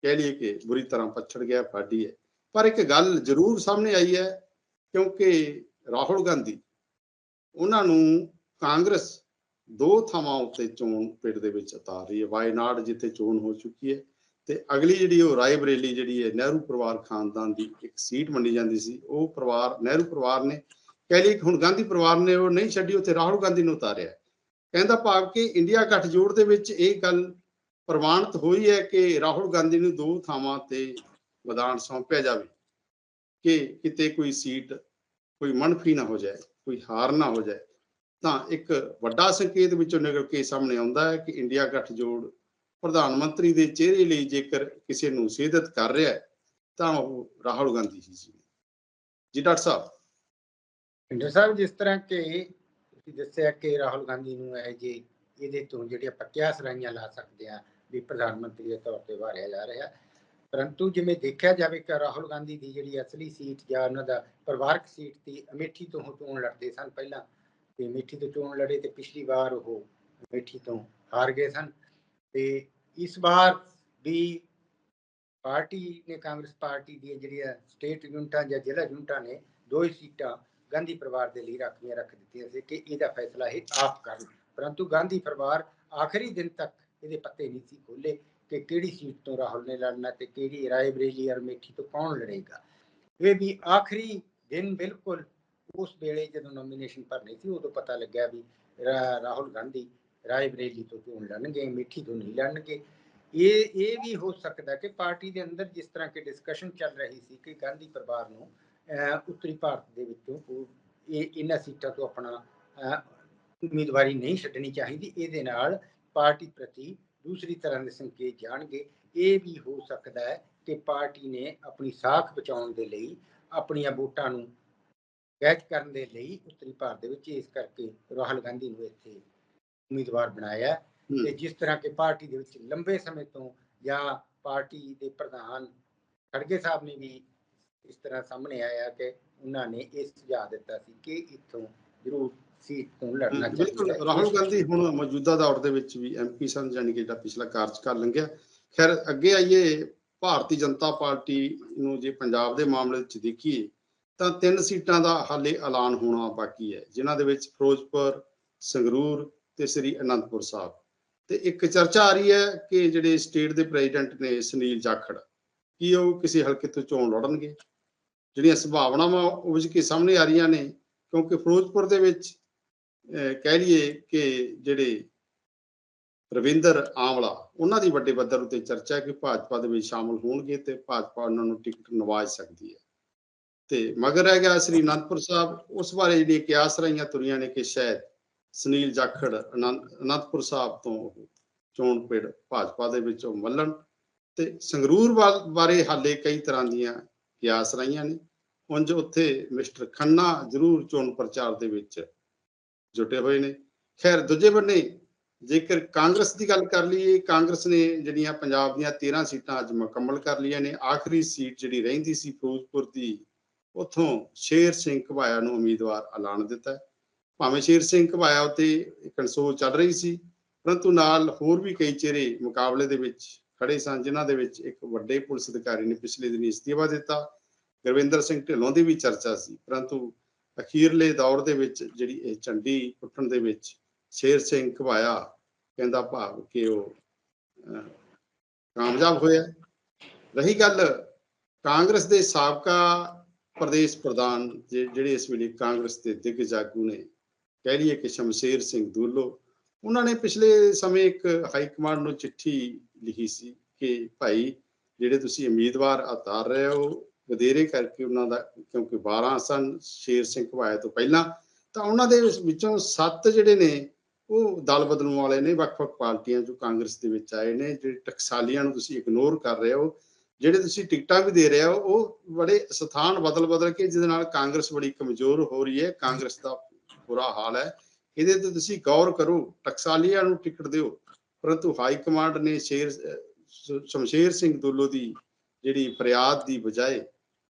ਕਹਿ ਲਈਏ ਕਿ ਬੁਰੀ ਤਰ੍ਹਾਂ ਪਛੜ ਗਿਆ, ਫਾਡੀ ਹੈ। ਪਰ ਇੱਕ ਗੱਲ ਜ਼ਰੂਰ ਸਾਹਮਣੇ ਆਈ ਹੈ, ਕਿਉਂਕਿ ਰਾਹੁਲ ਗਾਂਧੀ ਉਹਨਾਂ ਨੂੰ ਕਾਂਗਰਸ ਦੋ ਥਾਵਾਂ ਉੱਤੇ ਚੋਣ ਪਿੰਡ ਦੇ ਵਿੱਚ ਉਤਾਰ ਰਹੀ ਹੈ। ਵਾਇਨਾਡ ਜਿੱਥੇ ਚੋਣ ਹੋ ਚੁੱਕੀ ਹੈ ਤੇ ਅਗਲੀ ਜਿਹੜੀ ਉਹ ਰਾਏ ਬਰੇਲੀ ਜਿਹੜੀ ਹੈ, ਨਹਿਰੂ ਪਰਿਵਾਰ ਖਾਨਦਾਨ ਦੀ ਇੱਕ ਸੀਟ ਮੰਨੀ ਜਾਂਦੀ ਸੀ। ਉਹ ਪਰਿਵਾਰ, ਨਹਿਰੂ ਪਰਿਵਾਰ ਨੇ ਕਹਿ ਲਈ ਹੁਣ ਗਾਂਧੀ ਪਰਿਵਾਰ ਨੇ ਉਹ ਨਹੀਂ ਛੱਡੀ, ਉੱਥੇ ਰਾਹੁਲ ਗਾਂਧੀ ਨੂੰ ਉਤਾਰਿਆ। ਕਹਿੰਦਾ ਭਾਵ ਕਿ ਇੰਡੀਆ ਗੱਠਜੋੜ ਦੇ ਵਿੱਚ ਇਹ ਗੱਲ ਪ੍ਰਮਾਣਿਤ ਹੋਈ ਹੈ ਕਿ ਰਾਹੁਲ ਗਾਂਧੀ ਨੂੰ ਦੋ ਥਾਵਾਂ ਤੇ ਮੈਦਾਨ ਸੌਂਪਿਆ ਜਾਵੇ, ਕਿ ਕਿਤੇ ਕੋਈ ਸੀਟ, ਕੋਈ ਮਨਫੀ ਨਾ ਹੋ ਜਾਏ, ਕੋਈ ਹਾਰ ਨਾ ਹੋ ਜਾਏ। ਤਾਂ ਇੱਕ ਵੱਡਾ ਸੰਕੇਤ ਵਿੱਚੋਂ ਨਿਕਲ ਕੇ ਸਾਹਮਣੇ ਆਉਂਦਾ ਹੈ ਕਿ ਇੰਡੀਆ ਗੱਠਜੋੜ ਪ੍ਰਧਾਨ ਮੰਤਰੀ ਦੇ ਚਿਹਰੇ ਲਈ ਜੇਕਰ ਕਿਸੇ ਨੂੰ ਸੇਧਤ ਕਰ ਰਿਹਾ ਹੈ, ਤਾਂ ਉਹ ਰਾਹੁਲ ਗਾਂਧੀ ਹੀ ਜੀ ਜੀ ਡਾਕਟਰ ਸਾਹਿਬ। ਭਿੰਦਰ ਸਾਹਿਬ, ਜਿਸ ਤਰ੍ਹਾਂ ਕਿ ਤੁਸੀਂ ਦੱਸਿਆ ਕਿ ਰਾਹੁਲ ਗਾਂਧੀ ਨੂੰ ਇਹ ਜੇ ਇਹਦੇ ਤੋਂ ਜਿਹੜੀ ਆਪਾਂ ਕਿਆਸ ਰਾਈਆਂ ਲਾ ਸਕਦੇ ਆ, ਵੀ ਪ੍ਰਧਾਨ ਮੰਤਰੀ ਦੇ ਤੌਰ ਤੇ ਵਾਰਿਆ ਜਾ ਰਿਹਾ, ਪਰੰਤੂ ਜਿਵੇਂ ਦੇਖਿਆ ਜਾਵੇ ਕਿ ਰਾਹੁਲ ਗਾਂਧੀ ਦੀ ਜਿਹੜੀ ਅਸਲੀ ਸੀਟ ਜਾਂ ਉਹਨਾਂ ਦਾ ਪਰਿਵਾਰਕ ਸੀਟ ਦੀ ਅਮੇਠੀ ਤੋਂ ਉਹ ਚੋਣ ਲੜਦੇ ਸਨ ਪਹਿਲਾਂ, ਤੇ ਅਮੇਠੀ ਤੋਂ ਚੋਣ ਲੜੇ ਤੇ ਪਿਛਲੀ ਵਾਰ ਉਹ ਅਮੇਠੀ ਤੋਂ ਹਾਰ ਗਏ ਸਨ। ਤੇ ਇਸ ਵਾਰ ਵੀ ਪਾਰਟੀ ਨੇ, ਕਾਂਗਰਸ ਪਾਰਟੀ ਦੀਆਂ ਜਿਹੜੀਆਂ ਸਟੇਟ ਯੂਨਿਟਾਂ ਜਾਂ ਜ਼ਿਲ੍ਹਾ ਯੂਨਿਟਾਂ ਨੇ, ਦੋ ਹੀ ਸੀਟਾਂ ਗਾਂਧੀ ਪਰਿਵਾਰ ਦੇ ਲਈ ਰੱਖੀਆਂ ਰੱਖ ਦਿੱਤੀਆਂ ਸੀ ਕਿ ਇਹਦਾ ਫੈਸਲਾ ਇਹ ਆਪ ਕਰਨ। ਪਰੰਤੂ ਗਾਂਧੀ ਪਰਿਵਾਰ ਆਖਰੀ ਦਿਨ ਤੱਕ ਇਹਦੇ ਪੱਤੇ ਨਹੀਂ ਸੀ ਖੋਲੇ ਕਿ ਕਿਹੜੀ ਸੀਟ ਤੋਂ ਰਾਹੁਲ ਨੇ ਲੜਨਾ ਤੇ ਕਿਹੜੀ ਰਾਏ ਬਰੇਲੀ ਔਰ ਮੇਠੀ ਤੋਂ ਕੌਣ ਲੜੇਗਾ। ਇਹ ਵੀ ਆਖਰੀ ਦਿਨ ਬਿਲਕੁਲ ਉਸ ਵੇਲੇ ਜਦੋਂ ਨੋਮੀਨੇਸ਼ਨ ਭਰਨੀ ਸੀ ਉਦੋਂ ਪਤਾ ਲੱਗਿਆ ਵੀ ਰਾਹੁਲ ਗਾਂਧੀ ਰਾਏ ਬਰੇਲੀ ਤੋਂ ਚੋਣ ਲੜਨਗੇ, ਮਿੱਠੀ ਤੋਂ ਨਹੀਂ ਲੜਨਗੇ? ਇਹ ਇਹ ਵੀ ਹੋ ਸਕਦਾ ਕਿ ਪਾਰਟੀ ਦੇ ਅੰਦਰ ਜਿਸ ਤਰ੍ਹਾਂ ਕਿ ਡਿਸਕਸ਼ਨ ਚੱਲ ਰਹੀ ਸੀ ਕਿ ਗਾਂਧੀ ਪਰਿਵਾਰ ਨੂੰ ਉੱਤਰੀ ਭਾਰਤ ਦੇ ਵਿੱਚੋਂ ਇਹ, ਇਹਨਾਂ ਸੀਟਾਂ ਤੋਂ ਆਪਣਾ ਉਮੀਦਵਾਰੀ ਨਹੀਂ ਛੱਡਣੀ ਚਾਹੀਦੀ, ਇਹਦੇ ਨਾਲ ਪਾਰਟੀ ਪ੍ਰਤੀ ਦੂਸਰੀ ਤਰ੍ਹਾਂ ਦੇ ਸੰਕੇਤ ਜਾਣਗੇ। ਇਹ ਵੀ ਹੋ ਸਕਦਾ ਹੈ ਕਿ ਪਾਰਟੀ ਨੇ ਆਪਣੀ ਸਾਖ ਬਚਾਉਣ ਦੇ ਲਈ, ਆਪਣੀਆਂ ਵੋਟਾਂ ਨੂੰ ਕੈਚ ਕਰਨ ਦੇ ਲਈ ਉੱਤਰੀ ਭਾਰਤ ਦੇ ਵਿੱਚ ਇਸ ਕਰਕੇ ਰਾਹੁਲ ਗਾਂਧੀ ਨੂੰ ਇੱਥੇ ਉਮੀਦਵਾਰ ਬਣਾਇਆ ਤੇ ਜਿਸ ਤਰ੍ਹਾਂ ਕਿ ਪਾਰਟੀ ਦੇ ਵਿੱਚ ਲੰਬੇ ਸਮੇਂ ਤੋਂ ਜਾਂ ਪਾਰਟੀ ਦੇ ਪ੍ਰਧਾਨ ਖੜਗੇ ਸਾਹਿਬ ਨੇ ਵੀ ਇਸ ਤਰ੍ਹਾਂ ਸਾਹਮਣੇ ਆਇਆ ਕਿ ਉਹਨਾਂ ਨੇ ਇਹ ਸੁਝਾਅ ਦਿੱਤਾ ਸੀ ਕਿ ਇੱਥੋਂ ਜ਼ਰੂਰ ਸੀਟ ਤੋਂ ਲੜਨਾ ਬਿਲਕੁਲ ਚਾਹੀਦਾ ਹੈ। ਰਾਹੁਲ ਗਾਂਧੀ ਹੁਣ ਮੌਜੂਦਾ ਦੌਰ ਦੇ ਵਿੱਚ ਵੀ ਐਮਪੀ ਸਨ ਜਾਨੀ ਕਿ ਜਿਹੜਾ ਪਿਛਲਾ ਕਾਰਜਕਾਲ ਲੰਘਿਆ। ਖੈਰ ਅੱਗੇ ਆਈਏ ਭਾਰਤੀ ਜਨਤਾ ਪਾਰਟੀ ਨੂੰ ਜੇ ਪੰਜਾਬ ਦੇ ਮਾਮਲੇ ਵਿੱਚ ਦੇਖੀਏ ਤਾਂ ਤਿੰਨ ਸੀਟਾਂ ਦਾ ਹਾਲੇ ਐਲਾਨ ਹੋਣਾ ਬਾਕੀ ਹੈ। ਜਿਨ੍ਹਾਂ ਦੇ ਵਿੱਚ ਫਿਰੋਜ਼ਪੁਰ ਸੰਗਰੂਰ ਤੇ ਸ੍ਰੀ ਅਨੰਦਪੁਰ ਸਾਹਿਬ। ਤੇ ਇੱਕ ਚਰਚਾ ਆ ਰਹੀ ਹੈ ਕਿ ਜਿਹੜੇ ਸਟੇਟ ਦੇ ਪ੍ਰੈਜ਼ੀਡੈਂਟ ਨੇ ਸੁਨੀਲ ਜਾਖੜ, ਕੀ ਉਹ ਕਿਸੇ ਹਲਕੇ ਤੋਂ ਚੋਣ ਲੜਨਗੇ? ਜਿਹੜੀਆਂ ਸੰਭਾਵਨਾਵਾਂ ਉਪਜ ਕੇ ਸਾਹਮਣੇ ਆ ਰਹੀਆਂ ਨੇ, ਕਿਉਂਕਿ ਫਿਰੋਜ਼ਪੁਰ ਦੇ ਵਿੱਚ ਕਹਿ ਲਈਏ ਕਿ ਜਿਹੜੇ ਰਵਿੰਦਰ ਆਮਲਾ ਉਹਨਾਂ ਦੀ ਵੱਡੇ ਪੱਧਰ ਉਤੇ ਚਰਚਾ ਹੈ ਕਿ ਭਾਜਪਾ ਦੇ ਵਿੱਚ ਸ਼ਾਮਲ ਹੋਣਗੇ ਤੇ ਭਾਜਪਾ ਉਹਨਾਂ ਨੂੰ ਟਿਕਟ ਨਵਾਜ ਸਕਦੀ ਹੈ। ਤੇ ਮਗਰ ਹੈਗਾ ਸ੍ਰੀ ਅਨੰਦਪੁਰ ਸਾਹਿਬ, ਉਸ ਬਾਰੇ ਜਿਹੜੀਆਂ ਕਿਆਸ ਰਹੀਆਂ ਤੁਰੀਆਂ ਨੇ ਕਿ ਸ਼ਾਇਦ ਸੁਨੀਲ ਜਾਖੜ ਅਨੰਦ ਅਨੰਦਪੁਰ ਸਾਹਿਬ ਤੋਂ ਚੋਣ ਪਿੜ ਭਾਜਪਾ ਦੇ ਵਿੱਚੋਂ ਮੱਲਣ ਤੇ ਸੰਗਰੂਰ ਵੱਲ- ਬਾਰੇ ਹਾਲੇ ਕਈ ਤਰ੍ਹਾਂ ਦੀਆਂ ਕਿਆਸ ਰਹੀਆਂ ਨੇ। ਉਂਝ ਉੱਥੇ ਮਿਸਟਰ ਖੰਨਾ ਜ਼ਰੂਰ ਚੋਣ ਪ੍ਰਚਾਰ ਦੇ ਵਿੱਚ ਜੁਟੇ ਹੋਏ ਨੇ। ਖੈਰ, ਦੂਜੇ ਬੰਨੇ ਜੇਕਰ ਕਾਂਗਰਸ ਦੀ ਗੱਲ ਕਰ ਲਈਏ, ਕਾਂਗਰਸ ਨੇ ਜਿਹੜੀਆਂ ਪੰਜਾਬ ਦੀਆਂ 13 ਸੀਟਾਂ ਅੱਜ ਮੁਕੰਮਲ ਕਰ ਲਈਆਂ ਨੇ। ਆਖਰੀ ਸੀਟ ਜਿਹੜੀ ਰਹਿੰਦੀ ਸੀ ਫਿਰੋਜ਼ਪੁਰ ਦੀ, ਉਥੋਂ ਸ਼ੇਰ ਸਿੰਘ ਘਬਾਇਆ ਨੂੰ ਉਮੀਦਵਾਰ ਐਲਾਨ ਦਿੱਤਾ ਹੈ। ਭਾਵੇਂ ਸ਼ੇਰ ਸਿੰਘ ਘਬਾਇਆ ਉਤੇ ਕੰਸੋਲ ਚੱਲ ਰਹੀ ਸੀ ਪਰੰਤੂ ਨਾਲ ਹੋਰ ਵੀ ਕਈ ਚਿਹਰੇ ਮੁਕਾਬਲੇ ਦੇ ਵਿੱਚ ਖੜੇ ਸਨ ਜਿਨ੍ਹਾਂ ਦੇ ਵਿੱਚ ਇੱਕ ਵੱਡੇ ਪੁਲਿਸ ਅਧਿਕਾਰੀ ਨੇ ਪਿਛਲੇ ਦਿਨੀ ਅਸਤੀਫਾ ਦਿੱਤਾ। ਗੁਰਵਿੰਦਰ ਸਿੰਘ ਢਿੱਲੋਂ ਦੀ ਵੀ ਚਰਚਾ ਸੀ ਪਰੰਤੂ ਅਖੀਰਲੇ ਦੌਰ ਦੇ ਵਿੱਚ ਜਿਹੜੀ ਇਹ ਝੰਡੀ ਉੱਠਣ ਦੇ ਵਿੱਚ ਸ਼ੇਰ ਸਿੰਘ ਘਵਾਇਆ ਕਹਿੰਦਾ ਭਾਵ ਕਿ ਉਹ ਅਹ, ਕਾਮਯਾਬ ਹੋਇਆ। ਰਹੀ ਗੱਲ ਕਾਂਗਰਸ ਦੇ ਸਾਬਕਾ ਪ੍ਰਦੇਸ਼ ਪ੍ਰਧਾਨ ਜਿਹੜੇ ਇਸ ਵੇਲੇ ਕਾਂਗਰਸ ਦੇ ਦਿੱਗਜ ਜਾਗੂ ਨੇ ਕਹਿ ਲਈਏ ਕਿ ਸ਼ਮਸ਼ੇਰ ਸਿੰਘ ਦੂਲੋ, ਉਹਨਾਂ ਨੇ ਪਿਛਲੇ ਸਮੇਂ ਇੱਕ ਹਾਈ ਕਮਾਂਡ ਨੂੰ ਚਿੱਠੀ ਲਿਖੀ ਸੀ ਕਿ ਭਾਈ ਜਿਹੜੇ ਤੁਸੀਂ ਉਮੀਦਵਾਰ ਉਤਾਰ ਰਹੇ ਹੋ, ਵਧੇਰੇ ਕਰਕੇ ਉਹਨਾਂ ਦਾ, ਕਿਉਂਕਿ 12 ਸਨ ਸ਼ੇਰ ਸਿੰਘ ਘਵਾਇਆ ਤੋਂ ਪਹਿਲਾਂ, ਤਾਂ ਉਹਨਾਂ ਦੇ ਵਿੱਚ- ਵਿੱਚੋਂ 7 ਜਿਹੜੇ ਨੇ, ਉਹ ਦਲ ਬਦਲਣ ਵਾਲੇ ਨੇ, ਵੱਖ-ਵੱਖ ਪਾਰਟੀਆਂ ਜੋ ਕਾਂਗਰਸ ਦੇ ਵਿੱਚ ਆਏ ਨੇ, ਜਿਹੜੇ ਟਕਸਾਲੀਆਂ ਨੂੰ ਤੁਸੀਂ ਇਗਨੋਰ ਕਰ ਰਹੇ ਹੋ, ਜਿਹੜੇ ਤੁਸੀਂ ਟਿਕਟਾਂ ਵੀ ਦੇ ਰਹੇ ਹੋ, ਉਹ ਬੜੇ ਸਥਾਨ ਬਦਲ-ਬਦਲ ਕੇ ਜਿਹਦੇ ਨਾਲ ਕਾਂਗਰਸ ਬੜੀ ਕਮਜ਼ੋਰ ਹੋ ਰਹੀ ਹੈ, ਕਾਂਗਰਸ ਦਾ ਬੁਰਾ ਹਾਲ ਹੈ। ਇਹਦੇ ਤੇ ਤੁਸੀਂ ਗੌਰ ਕਰੋ, ਟਕਸਾਲੀਆਂ ਨੂੰ ਟਿਕਟ ਦਿਓ। ਪਰੰਤੂ ਹਾਈ ਕਮਾਂਡ ਨੇ ਸ਼ੇਰ ਸ਼ਮਸ਼ੇਰ ਸਿੰਘ ਦੁੱਲੋ ਦੀ ਜਿਹੜੀ ਫਰਿਆਦ ਦੀ ਬਜਾਏ,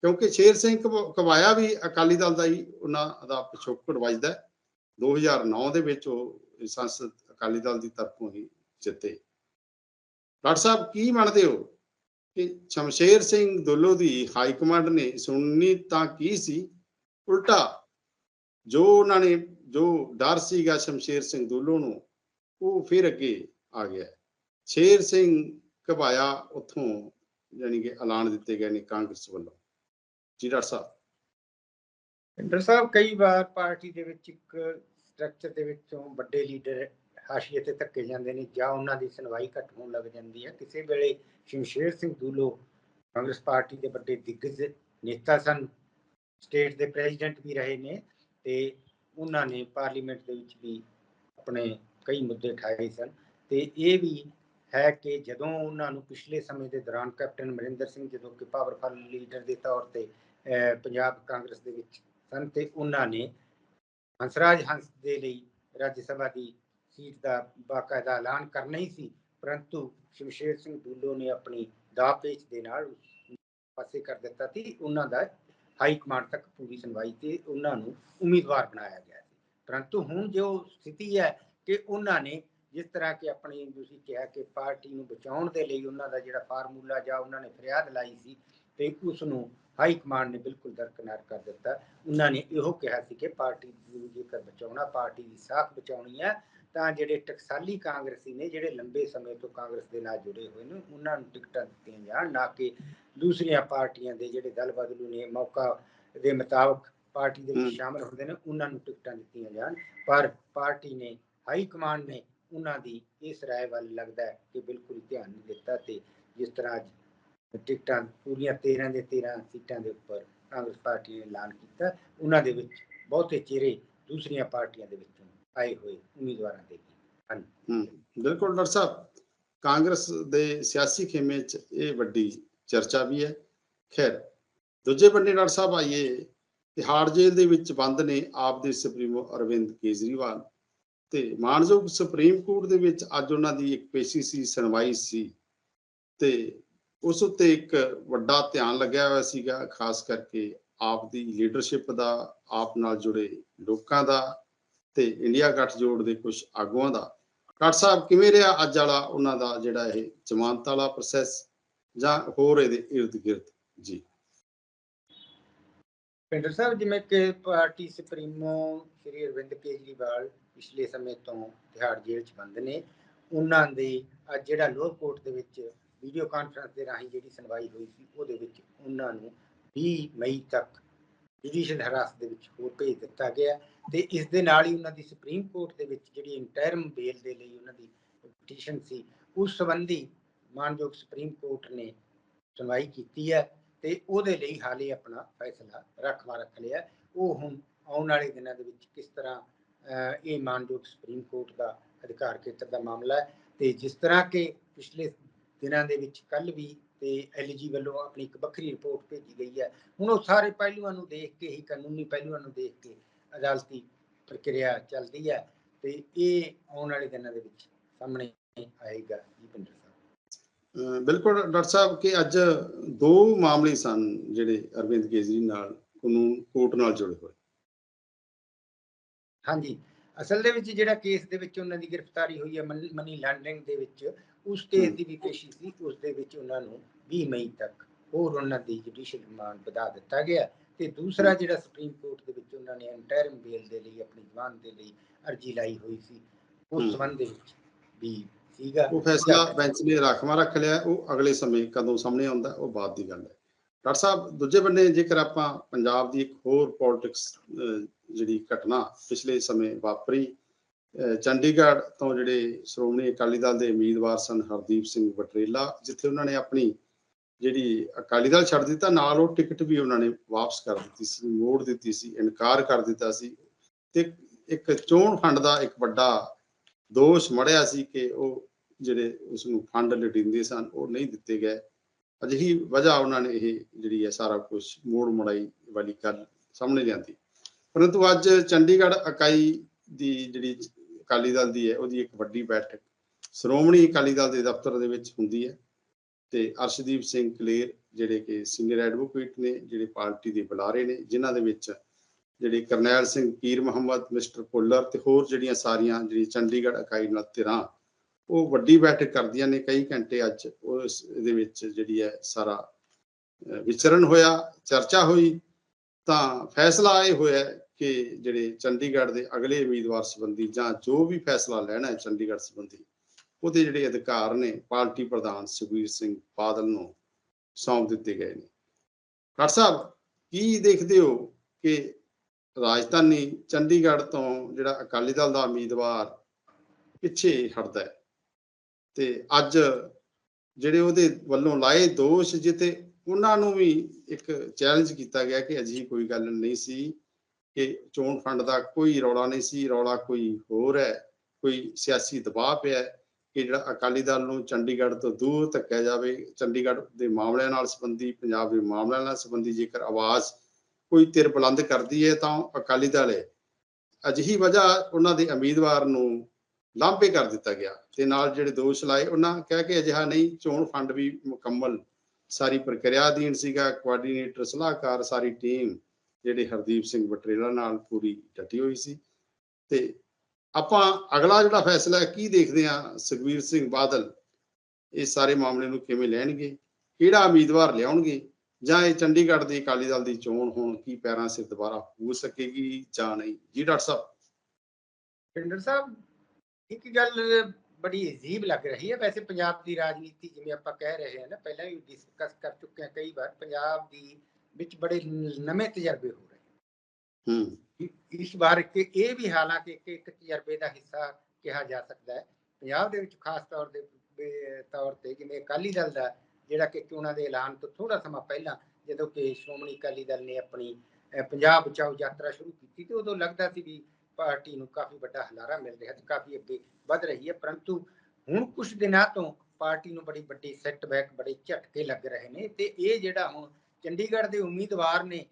ਕਿਉਂਕਿ ਸ਼ੇਰ ਸਿੰਘ ਘਬ- ਵੀ ਅਕਾਲੀ ਦਲ ਦਾ ਹੀ ਉਹਨਾਂ ਦਾ ਪਿਛੋਕੜ ਵੱਜਦਾ 2009 ਦੇ ਵਿੱਚ ਉਹ ਸੰਸਦ ਅਕਾਲੀ ਦਲ ਦੀ ਤਰਫੋਂ ਹੀ ਜਿੱਤੇ। ਡਾਕਟਰ ਸਾਹਿਬ, ਕੀ ਮੰਨਦੇ ਹੋ ਕਿ ਸ਼ਮਸ਼ੇਰ ਸਿੰਘ ਦੁੱਲੋ ਦੀ ਹਾਈ ਕਮਾਂਡ ਨੇ ਸੁਣਨੀ ਤਾਂ ਕੀ ਸੀ? ਉਲਟਾ ਜੋ ਉਹਨਾਂ ਨੇ, ਜੋ ਡਰ ਸੀਗਾ ਸ਼ਮਸ਼ੇਰ ਸਿੰਘ ਦੁੱਲੋ ਨੂੰ, ਉਹ ਫਿਰ ਅੱਗੇ ਆ ਗਿਆ। ਸ਼ੇਰ ਸਿੰਘ ਘਬਾਇਆ ਉੱਥੋਂ, ਯਾਨੀ ਕਿ ਐਲਾਨ ਦਿੱਤੇ ਗਏ ਨੇ ਕਾਂਗਰਸ ਵੱਲੋਂ। ਜੀ ਡਾਕਟਰ ਸਾਹਿਬ। ਇੰਦਰ ਸਾਹਿਬ, ਕਈ ਵਾਰ ਪਾਰਟੀ ਦੇ ਵਿੱਚ ਇੱਕ ਸਟਰਕਚਰ ਦੇ ਵਿੱਚੋਂ ਵੱਡੇ ਲੀਡਰ ਹਾਸ਼ੀਏ ਤੇ ਧੱਕੇ ਜਾਂਦੇ ਨੇ ਜਾਂ ਉਹਨਾਂ ਦੀ ਸੁਣਵਾਈ ਘੱਟ ਹੋਣ ਲੱਗ ਜਾਂਦੀ ਹੈ। ਕਿਸੇ ਵੇਲੇ ਸ਼ਮਸ਼ੇਰ ਸਿੰਘ ਦੂਲੋ ਕਾਂਗਰਸ ਪਾਰਟੀ ਦੇ ਵੱਡੇ ਦਿੱਗਜ ਨੇਤਾ ਸਨ। ਸਟੇਟ ਦੇ ਪ੍ਰੈਜ਼ੀਡੈਂਟ ਵੀ ਰਹੇ ਨੇ। ਤੇ ਉਹਨਾਂ ਨੇ ਪਾਰਲੀਮੈਂਟ ਦੇ ਵਿੱਚ ਵੀ ਆਪਣੇ ਕਈ ਮੁੱਦੇ ਠਾਏ ਸਨ। ਤੇ ਇਹ ਵੀ ਹੈ ਕਿ ਜਦੋਂ ਉਹਨਾਂ ਨੂੰ ਪਿਛਲੇ ਸਮੇਂ ਦੇ ਦੌਰਾਨ ਕੈਪਟਨ ਅਮਰਿੰਦਰ ਸਿੰਘ, ਜਦੋਂ ਕਿ ਪਾਵਰਫੁਲ ਲੀਡਰ ਦੇ ਤੌਰ ਤੇ ਪੰਜਾਬ ਕਾਂਗਰਸ ਦੇ ਵਿੱਚ ਸਨ, ਤੇ ਉਹਨਾਂ ਨੇ ਹੰਸਰਾਜ ਹੰਸ ਦੇ ਲਈ ਰਾਜ ਸਭਾ ਦੀ ਸੀਟ ਦਾ ਬਾਕਾਇਦਾ ਐਲਾਨ ਕਰਨਾ ਹੀ ਸੀ। ਪਰੰਤੂ ਸ਼ਮਸ਼ੇਰ ਸਿੰਘ ਦੂਲੋ ਨੇ ਆਪਣੀ ਦਾ ਪੇਚ ਦੇ ਨਾਲ ਪਾਸੇ ਕਰ ਦਿੱਤਾ ਸੀ। ਉਹਨਾਂ ਦਾ ਹਾਈ ਕਮਾਂਡ ਤੱਕ ਪੂਰੀ ਸੁਣਵਾਈ ਤੇ ਉਹਨਾਂ ਨੂੰ ਉਮੀਦਵਾਰ ਬਣਾਇਆ ਗਿਆ ਸੀ। ਪਰੰਤੂ ਹੁਣ ਜੋ ਸਥਿਤੀ ਹੈ ਕਿ ਉਹਨਾਂ ਨੇ ਜਿਸ ਤਰ੍ਹਾਂ ਕਿ ਆਪਣੀ ਤੁਸੀਂ ਕਿਹਾ ਕਿ ਪਾਰਟੀ ਨੂੰ ਬਚਾਉਣ ਦੇ ਲਈ ਉਹਨਾਂ ਦਾ ਜਿਹੜਾ ਫਾਰਮੂਲਾ ਜਾਂ ਉਹਨਾਂ ਨੇ ਫਰਿਆਦ ਲਾਈ ਸੀ ਤੇ ਉਸ ਨੂੰ ਹਾਈ ਕਮਾਂਡ ਨੇ ਬਿਲਕੁਲ ਦਰਕਨਾਰ ਕਰ ਦਿੱਤਾ। ਉਹਨਾਂ ਨੇ ਇਹੋ ਕਿਹਾ ਸੀ ਕਿ ਪਾਰਟੀ ਨੂੰ ਜੇਕਰ ਬਚਾਉਣਾ, ਪਾਰਟੀ ਦੀ ਸਾਖ ਬਚਾਉਣੀ ਹੈ, ਤਾਂ ਜਿਹੜੇ ਟਕਸਾਲੀ ਕਾਂਗਰਸੀ ਨੇ, ਜਿਹੜੇ ਲੰਬੇ ਸਮੇਂ ਤੋਂ ਕਾਂਗਰਸ ਦੇ ਨਾਲ ਜੁੜੇ ਹੋਏ ਨੇ, ਉਹਨਾਂ ਨੂੰ ਟਿਕਟਾਂ ਦਿੱਤੀਆਂ ਜਾਣ, ਨਾ ਕਿ ਦੂਸਰੀਆਂ ਪਾਰਟੀਆਂ ਦੇ ਜਿਹੜੇ ਦਲ ਬਦਲੂ ਨੇ ਮੌਕਾ ਦੇ ਮੁਤਾਬਕ ਪਾਰਟੀ ਦੇ। ਵਿੱਚ ਸ਼ਾਮਲ ਹੁੰਦੇ ਨੇ ਉਹਨਾਂ ਨੂੰ ਟਿਕਟਾਂ ਦਿੱਤੀਆਂ ਜਾਣ ਪਰ ਪਾਰਟੀ ਨੇ ਹਾਈ ਕਮਾਂਡ ਨੇ ਉਹਨਾਂ ਦੀ ਇਸ ਰਾਏ ਵੱਲ ਲੱਗਦਾ ਹੈ ਕਿ ਬਿਲਕੁਲ ਧਿਆਨ ਨਹੀਂ ਦਿੱਤਾ ਤੇ ਜਿਸ ਤਰ੍ਹਾਂ ਅੱਜ ਟਿਕਟਾਂ ਪੂਰੀਆਂ 13 ਦੇ 13 ਸੀਟਾਂ ਦੇ ਉੱਪਰ ਕਾਂਗਰਸ ਪਾਰਟੀ ਨੇ ਐਲਾਨ ਕੀਤਾ ਉਹਨਾਂ ਦੇ ਵਿੱਚ ਬਹੁਤੇ ਚਿਹਰੇ ਦੂਸਰੀਆਂ ਪਾਰਟੀਆਂ ਦੇ ਵਿੱਚੋਂ ਆਏ ਹੋਏ ਉਮੀਦਵਾਰਾਂ ਦੇ ਹਨ ਬਿਲਕੁਲ ਡਾਕਟਰ ਸਾਹਿਬ ਕਾਂਗਰਸ ਦੇ ਸਿਆਸੀ ਖੇਮੇ 'ਚ ਇਹ ਵੱਡੀ ਚਰਚਾ ਵੀ ਹੈ। ਖੈਰ, ਦੂਜੇ ਬੰਨੇ ਡਾਕਟਰ ਸਾਹਿਬ ਆਈਏ। ਤਿਹਾੜ ਜੇਲ੍ਹ ਦੇ ਵਿੱਚ ਬੰਦ ਨੇ ਆਪ ਦੇ ਸੁਪਰੀਮੋ ਅਰਵਿੰਦ ਕੇਜਰੀਵਾਲ ਤੇ ਮਾਨਯੋਗ ਸੁਪਰੀਮ ਕੋਰਟ ਦੇ ਵਿੱਚ ਅੱਜ ਉਹਨਾਂ ਦੀ ਇੱਕ ਪੇਸ਼ੀ ਸੀ, ਸੁਣਵਾਈ ਸੀ ਤੇ ਉਸ ਉੱਤੇ ਇੱਕ ਵੱਡਾ ਧਿਆਨ ਲੱਗਿਆ ਹੋਇਆ ਸੀਗਾ, ਖਾਸ ਕਰਕੇ ਆਪ ਦੀ ਲੀਡਰਸ਼ਿਪ ਦਾ, ਆਪ ਨਾਲ ਜੁੜੇ ਲੋਕਾਂ ਦਾ ਤੇ ਇੰਡੀਆ ਗੱਠਜੋੜ ਦੇ ਕੁਝ ਆਗੂਆਂ ਦਾ। ਡਾਕਟਰ ਸਾਹਿਬ, ਕਿਵੇਂ ਰਿਹਾ ਅੱਜ ਵਾਲਾ ਉਹਨਾਂ ਦਾ ਜਿਹੜਾ ਇਹ ਜ਼ਮਾਨਤ ਵਾਲਾ ਪ੍ਰੋਸੈਸ ਜਾਂ ਹੋਰ ਇਹਦੇ ਇਰਦ ਗਿਰਦ, ਜੀ। ਪਿੰਡਰ ਸਾਹਿਬ, ਜਿਵੇਂ ਕਿ ਪਾਰਟੀ ਸੁਪਰੀਮੋ ਸ਼੍ਰੀ ਅਰਵਿੰਦ ਕੇਜਰੀਵਾਲ ਪਿਛਲੇ ਸਮੇਂ ਤੋਂ ਤਿਹਾੜ ਜੇਲ੍ਹ 'ਚ ਬੰਦ ਨੇ, ਉਹਨਾਂ ਦੇ ਅੱਜ ਜਿਹੜਾ ਲੋਅਰ ਕੋਰਟ ਦੇ ਵਿੱਚ ਵੀਡੀਓ ਕਾਨਫਰੰਸ ਦੇ ਰਾਹੀਂ ਜਿਹੜੀ ਸੁਣਵਾਈ ਹੋਈ ਸੀ, ਉਹਦੇ ਵਿੱਚ ਉਹਨਾਂ ਨੂੰ 20 ਮਈ ਤੱਕ ਜੁਡੀਸ਼ੀਅਲ ਹਰਾਸ ਦੇ ਵਿੱਚ ਹੋਰ ਭੇਜ ਦਿੱਤਾ ਗਿਆ ਤੇ ਇਸ ਦੇ ਨਾਲ ਹੀ ਉਹਨਾਂ ਦੀ ਸੁਪਰੀਮ ਕੋਰਟ ਦੇ ਵਿੱਚ ਜਿਹੜੀ ਇੰਟਰਮ ਬੇਲ ਦੇ ਲਈ ਉਹਨਾਂ ਦੀ ਪਟੀਸ਼ਨ ਸੀ, ਉਸ ਸੰਬੰਧੀ ਮਾਨਯੋਗ ਸੁਪਰੀਮ ਕੋਰਟ ਨੇ ਸੁਣਵਾਈ ਕੀਤੀ ਹੈ ਤੇ ਉਹਦੇ ਲਈ ਹਾਲੇ ਆਪਣਾ ਫੈਸਲਾ ਰੱਖਵਾ ਰੱਖ ਲਿਆ ਉਹ ਹੁਣ ਆਉਣ ਵਾਲੇ ਦਿਨਾਂ ਦੇ ਵਿੱਚ ਕਿਸ ਤਰ੍ਹਾਂ ਇਹ ਮਾਨਯੋਗ ਸੁਪਰੀਮ ਕੋਰਟ ਦਾ ਅਧਿਕਾਰ ਖੇਤਰ ਦਾ ਮਾਮਲਾ ਹੈ ਤੇ ਜਿਸ ਤਰ੍ਹਾਂ ਕਿ ਪਿਛਲੇ ਦਿਨਾਂ ਦੇ ਵਿੱਚ ਕੱਲ ਵੀ ਤੇ ਐਲਜੀ ਵੱਲੋਂ ਆਪਣੀ ਇੱਕ ਵੱਖਰੀ ਰਿਪੋਰਟ ਭੇਜੀ ਗਈ ਹੈ। ਹੁਣ ਉਹ ਸਾਰੇ ਪਹਿਲੂਆਂ ਨੂੰ ਦੇਖ ਕੇ ਹੀ, ਕਾਨੂੰਨੀ ਪਹਿਲੂਆਂ ਨੂੰ ਦੇਖ ਕੇ ਅਦਾਲਤੀ ਪ੍ਰਕਿਰਿਆ ਚੱਲਦੀ ਹੈ ਤੇ ਇਹ ਆਉਣ ਵਾਲੇ ਦਿਨਾਂ ਦੇ ਵਿੱਚ ਸਾਹਮਣੇ ਆਏਗਾ ਜੀ ਪਿੰਡਰ ਬਿਲਕੁਲ ਡਾਕਟਰ ਸਾਹਿਬ ਕਿ ਅੱਜ ਦੋ ਮਾਮਲੇ ਸਨ ਜਿਹੜੇ ਅਰਵਿੰਦ ਕੇਜਰੀ ਨਾਲ ਕਾਨੂੰਨ ਕੋਰਟ ਨਾਲ ਜੁੜੇ ਹੋਏ। ਹਾਂਜੀ। ਅਸਲ ਦੇ ਵਿੱਚ ਜਿਹੜਾ ਕੇਸ ਦੇ ਵਿੱਚ ਉਹਨਾਂ ਦੀ ਗ੍ਰਿਫਤਾਰੀ ਹੋਈ ਹੈ ਮਨੀ- ਲਾਂਡਰਿੰਗ ਦੇ ਵਿੱਚ ਉਸ ਕੇਸ ਦੀ ਵੀ ਪੇਸ਼ੀ ਸੀ ਉਸ ਦੇ ਵਿੱਚ ਉਹਨਾਂ ਨੂੰ 20 ਮਈ ਤੱਕ ਹੋਰ ਉਹਨਾਂ ਦੀ ਜੁਡੀਸ਼ੀਅਲ ਰਿਮਾਂਡ ਵਧਾ ਦਿੱਤਾ ਗਿਆ ਤੇ ਦੂਸਰਾ ਜਿਹੜਾ ਸੁਪਰੀਮ ਕੋਰਟ ਦੇ ਵਿੱਚ ਉਹਨਾਂ ਨੇ ਇੰਟਰਮ ਬੇਲ ਦੇ ਲਈ ਆਪਣੀ ਜ਼ਮਾਨ ਦੇ ਲਈ ਅਰਜੀ ਲਾਈ ਹੋਈ ਸੀ ਉਸ। ਸੰਬੰਧ ਦੇ ਵਿੱਚ ਵੀ ਸੀਗਾ ਉਹ ਫੈਸਲਾ ਬੈਂਚ ਨੇ ਰਾਖਵਾਂ ਰੱਖ ਲਿਆ, ਉਹ ਅਗਲੇ ਸਮੇਂ ਕਦੋਂ ਸਾਹਮਣੇ ਆਉਂਦਾ, ਉਹ ਬਾਅਦ ਦੀ ਗੱਲ ਹੈ। ਡਾਕਟਰ ਸਾਹਿਬ, ਦੂਜੇ ਬੰਨੇ ਜੇਕਰ ਆਪਾਂ ਪੰਜਾਬ ਦੀ ਇੱਕ ਹੋਰ ਪੋਲਿਟਿਕਸ ਜਿਹੜੀ ਘਟਨਾ ਪਿਛਲੇ ਸਮੇਂ ਵਾਪਰੀ ਚੰਡੀਗੜ੍ਹ ਤੋਂ ਜਿਹੜੇ ਸ਼੍ਰੋਮਣੀ ਅਕਾਲੀ ਦਲ ਦੇ ਉਮੀਦਵਾਰ ਸਨ ਹਰਦੀਪ ਸਿੰਘ ਬਟਰੇਲਾ ਜਿੱਥੇ ਉਹਨਾਂ ਨੇ ਆਪਣੀ ਜਿਹੜੀ ਅਕਾਲੀ ਦਲ ਛੱਡ ਦਿੱਤਾ, ਨਾਲ ਉਹ ਟਿਕਟ ਵੀ ਉਹਨਾਂ ਨੇ ਵਾਪਸ ਕਰ ਦਿੱਤੀ ਸੀ, ਮੋੜ ਦਿੱਤੀ ਸੀ, ਇਨਕਾਰ ਕਰ ਦਿੱਤਾ ਸੀ ਤੇ ਇੱਕ ਚੋਣ ਫੰਡ ਦਾ ਇੱਕ ਵੱਡਾ ਦੋਸ਼ ਮੜਿਆ ਸੀ ਕਿ ਉਹ ਜਿਹੜੇ ਉਸ ਨੂੰ ਫੰਡ ਲਟਿੰਦੇ ਸਨ, ਉਹ ਨਹੀਂ ਦਿੱਤੇ ਗਏ। ਅਜਿਹੀ ਵਜ੍ਹਾ ਉਹਨਾਂ ਨੇ ਇਹ ਜਿਹੜੀ ਹੈ ਸਾਰਾ ਕੁਝ ਮੋੜ ਮੜਾਈ ਵਾਲੀ ਗੱਲ ਸਾਹਮਣੇ ਲਿਆਂਦੀ। ਪਰੰਤੂ ਅੱਜ ਚੰਡੀਗੜ੍ਹ ਇਕਾਈ ਦੀ ਜਿਹੜੀ ਅਕਾਲੀ ਦਲ ਦੀ ਹੈ, ਉਹਦੀ ਇੱਕ ਵੱਡੀ ਬੈਠਕ ਸ਼੍ਰੋਮਣੀ ਅਕਾਲੀ ਦਲ ਦੇ ਦਫ਼ਤਰ ਦੇ ਵਿੱਚ ਹੁੰਦੀ ਹੈ ਤੇ ਅਰਸ਼ਦੀਪ ਸਿੰਘ ਕਲੇਰ, ਜਿਹੜੇ ਕਿ ਸੀਨੀਅਰ ਐਡਵੋਕੇਟ ਨੇ, ਜਿਹੜੇ ਪਾਰਟੀ ਦੇ ਬੁਲਾਰੇ ਨੇ, ਜਿਨ੍ਹਾਂ ਦੇ ਵਿੱਚ ਜਿਹੜੇ ਕਰਨੈਲ ਸਿੰਘ ਪੀਰ ਮੁਹੰਮਦ, ਮਿਸਟਰ ਪੁੱਲਰ ਤੇ ਹੋਰ ਜਿਹੜੀਆਂ ਸਾਰੀਆਂ ਜਿਹੜੀ ਚੰਡੀਗੜ੍ਹ ਇਕਾਈ ਨਾਲ ਧਿਰਾਂ, ਉਹ ਵੱਡੀ ਬੈਠਕ ਕਰਦੀਆਂ ਨੇ ਕਈ ਘੰਟੇ ਅੱਜ ਉਸ ਦੇ ਵਿੱਚ ਜਿਹੜੀ ਹੈ ਸਾਰਾ ਵਿਚਰਨ ਹੋਇਆ, ਚਰਚਾ ਹੋਈ। ਤਾਂ ਫੈਸਲਾ ਇਹ ਹੋਇਆ ਕਿ ਜਿਹੜੇ ਚੰਡੀਗੜ੍ਹ ਦੇ ਅਗਲੇ ਉਮੀਦਵਾਰ ਸੰਬੰਧੀ ਜਾਂ ਜੋ ਵੀ ਫੈਸਲਾ ਲੈਣਾ ਹੈ ਚੰਡੀਗੜ੍ਹ ਸੰਬੰਧੀ, ਉਹਦੇ ਜਿਹੜੇ ਅਧਿਕਾਰ ਨੇ ਪਾਰਟੀ ਪ੍ਰਧਾਨ ਸੁਖਬੀਰ ਸਿੰਘ ਬਾਦਲ ਨੂੰ ਸੌਂਪ ਦਿੱਤੇ ਗਏ ਨੇ। ਡਾਕਟਰ ਸਾਹਿਬ, ਕੀ ਦੇਖਦੇ ਹੋ ਕਿ ਰਾਜਧਾਨੀ ਚੰਡੀਗੜ੍ਹ ਤੋਂ ਜਿਹੜਾ ਅਕਾਲੀ ਦਲ ਦਾ ਉਮੀਦਵਾਰ ਪਿੱਛੇ ਹਟਦਾ ਹੈ। ਤੇ ਅੱਜ ਜਿਹੜੇ ਉਹਦੇ ਵੱਲੋਂ ਲਾਏ ਦੋਸ਼ ਜਿੱਤੇ ਉਹਨਾਂ ਨੂੰ ਵੀ ਇੱਕ ਚੈਲੰਜ ਕੀਤਾ ਗਿਆ ਕਿ ਅਜਿਹੀ ਕੋਈ ਗੱਲ ਨਹੀਂ ਸੀ ਕਿ ਚੋਣ ਫੰਡ ਦਾ ਕੋਈ ਰੌਲਾ ਨਹੀਂ ਸੀ, ਰੌਲਾ ਕੋਈ ਹੋਰ ਹੈ, ਕੋਈ ਸਿਆਸੀ ਦਬਾਅ ਪਿਆ ਕਿ ਜਿਹੜਾ ਅਕਾਲੀ ਦਲ ਨੂੰ ਚੰਡੀਗੜ੍ਹ ਤੋਂ ਦੂਰ ਧੱਕਿਆ ਜਾਵੇ। ਚੰਡੀਗੜ੍ਹ ਦੇ ਮਾਮਲਿਆਂ ਨਾਲ ਸੰਬੰਧੀ, ਪੰਜਾਬ ਦੇ ਮਾਮਲਿਆਂ ਨਾਲ ਸੰਬੰਧੀ ਜੇਕਰ ਆਵਾਜ਼ ਕੋਈ ਧਿਰ ਬੁਲੰਦ ਕਰਦੀ ਹੈ ਤਾਂ ਅਕਾਲੀ ਦਲ ਹੈ ਅਜਿਹੀ ਵਜ੍ਹਾ ਉਹਨਾਂ ਦੇ ਉਮੀਦਵਾਰ ਨੂੰ ਲਾਂਭੇ ਕਰ ਦਿੱਤਾ ਗਿਆ ਤੇ ਨਾਲ ਜਿਹੜੇ ਦੋਸ਼ ਲਾਏ, ਉਹਨਾਂ ਕਹਿ ਕੇ ਅਜਿਹਾ ਨਹੀਂ, ਚੋਣ ਫੰਡ ਵੀ ਮੁਕੰਮਲ। ਸਾਰੀ ਪ੍ਰਕਿਰਿਆ ਅਧੀਨ ਸੀਗਾ ਕੋਆਰਡੀਨੇਟਰ ਸਲਾਹਕਾਰ, ਸਾਰੀ ਟੀਮ ਜਿਹੜੇ ਹਰਦੀਪ ਸਿੰਘ ਬਟਰੇਲਾ ਨਾਲ ਪੂਰੀ ਡਟੀ ਹੋਈ ਸੀ। ਤੇ ਆਪਾਂ ਅਗਲਾ ਜਿਹੜਾ ਫੈਸਲਾ ਕੀ ਦੇਖਦੇ ਆ ਸੁਖਬੀਰ ਸਿੰਘ ਬਾਦਲ ਇਹ ਸਾਰੇ ਮਾਮਲੇ ਨੂੰ ਕਿਵੇਂ ਲੈਣਗੇ? ਕਿਹੜਾ ਉਮੀਦਵਾਰ ਲਿਆਉਣਗੇ? ਜਾਂ ਇਹ ਚੰਡੀਗੜ੍ਹ ਦੀ ਅਕਾਲੀ ਦਲ ਦੀ ਚੋਣ ਹੁਣ ਕੀ ਪੈਰਾਂ ਸਿਰ ਦੁਬਾਰਾ ਹੋ ਸਕੇਗੀ ਜਾਂ ਨਹੀਂ? ਜੀ ਡਾਕਟਰ ਸਾਹਿਬ। ਪਿੰਡਰ ਸਾਹਿਬ ਇੱਕ ਗੱਲ ਬੜੀ ਅਜੀਬ ਲੱਗ ਰਹੀ ਹੈ। ਵੈਸੇ ਪੰਜਾਬ ਦੀ ਰਾਜਨੀਤੀ ਜਿਵੇਂ ਆਪਾਂ ਕਹਿ ਰਹੇ ਹਾਂ ਨਾ ਪਹਿਲਾਂ ਵੀ ਡਿਸਕਸ ਕਰ ਚੁੱਕੇ ਹਾਂ ਕਈ ਵਾਰ ਪੰਜਾਬ ਦੀ ਵਿੱਚ ਬੜੇ ਨਵੇਂ ਤਜਰਬੇ ਹੋ ਰਹੇ ਹੂੰ। ਇਸ ਵਾਰ ਕਿ ਇਹ ਵੀ ਹਾਲਾਂਕਿ ਇੱਕ ਇੱਕ ਤਜਰਬੇ ਦਾ ਹਿੱਸਾ ਕਿਹਾ ਜਾ ਸਕਦਾ ਹੈ। ਪੰਜਾਬ ਦੇ ਵਿੱਚ ਖਾਸ ਤੌਰ ਦੇ ਤੌਰ ਤੇ ਜਿਵੇਂ ਅਕਾਲੀ ਦਲ ਦਾ ਜਿਹੜਾ ਕਿ ਚੋਣਾਂ ਦੇ ਐਲਾਨ ਤੋਂ ਥੋੜਾ ਸਮਾਂ ਪਹਿਲਾਂ ਜਦੋਂ ਕਿ ਸ਼੍ਰੋਮਣੀ ਅਕਾਲੀ ਦਲ ਨੇ ਆਪਣੀ ਪੰਜਾਬ ਬਚਾਓ ਯਾਤਰਾ ਸ਼ੁਰੂ ਕੀਤੀ ਤੇ ਉਦੋਂ ਲੱਗਦਾ ਸੀ ਵੀ ਪਾਰਟੀ ਨੂੰ ਕਾਫੀ ਵੱਡਾ ਹਲਾਰਾ ਮਿਲ ਰਿਹਾ ਤੇ ਕਾਫੀ ਅੱਗੇ ਵੱਧ ਰਹੀ ਹੈ, ਪਰੰਤੂ ਹੁਣ ਕੁਝ ਦਿਨਾਂ ਤੋਂ ਪਾਰਟੀ ਨੂੰ ਬੜੀ ਵੱਡੀ ਸੈਟਬੈਕ ਬੜੇ ਝਟਕੇ ਲੱਗ ਰਹੇ ਨੇ ਤੇ ਇਹ ਜਿਹੜਾ ਹੁਣ ਚੰਡੀਗੜ੍ਹ ਦੇ ਉਮੀਦਵਾਰ ਨੇ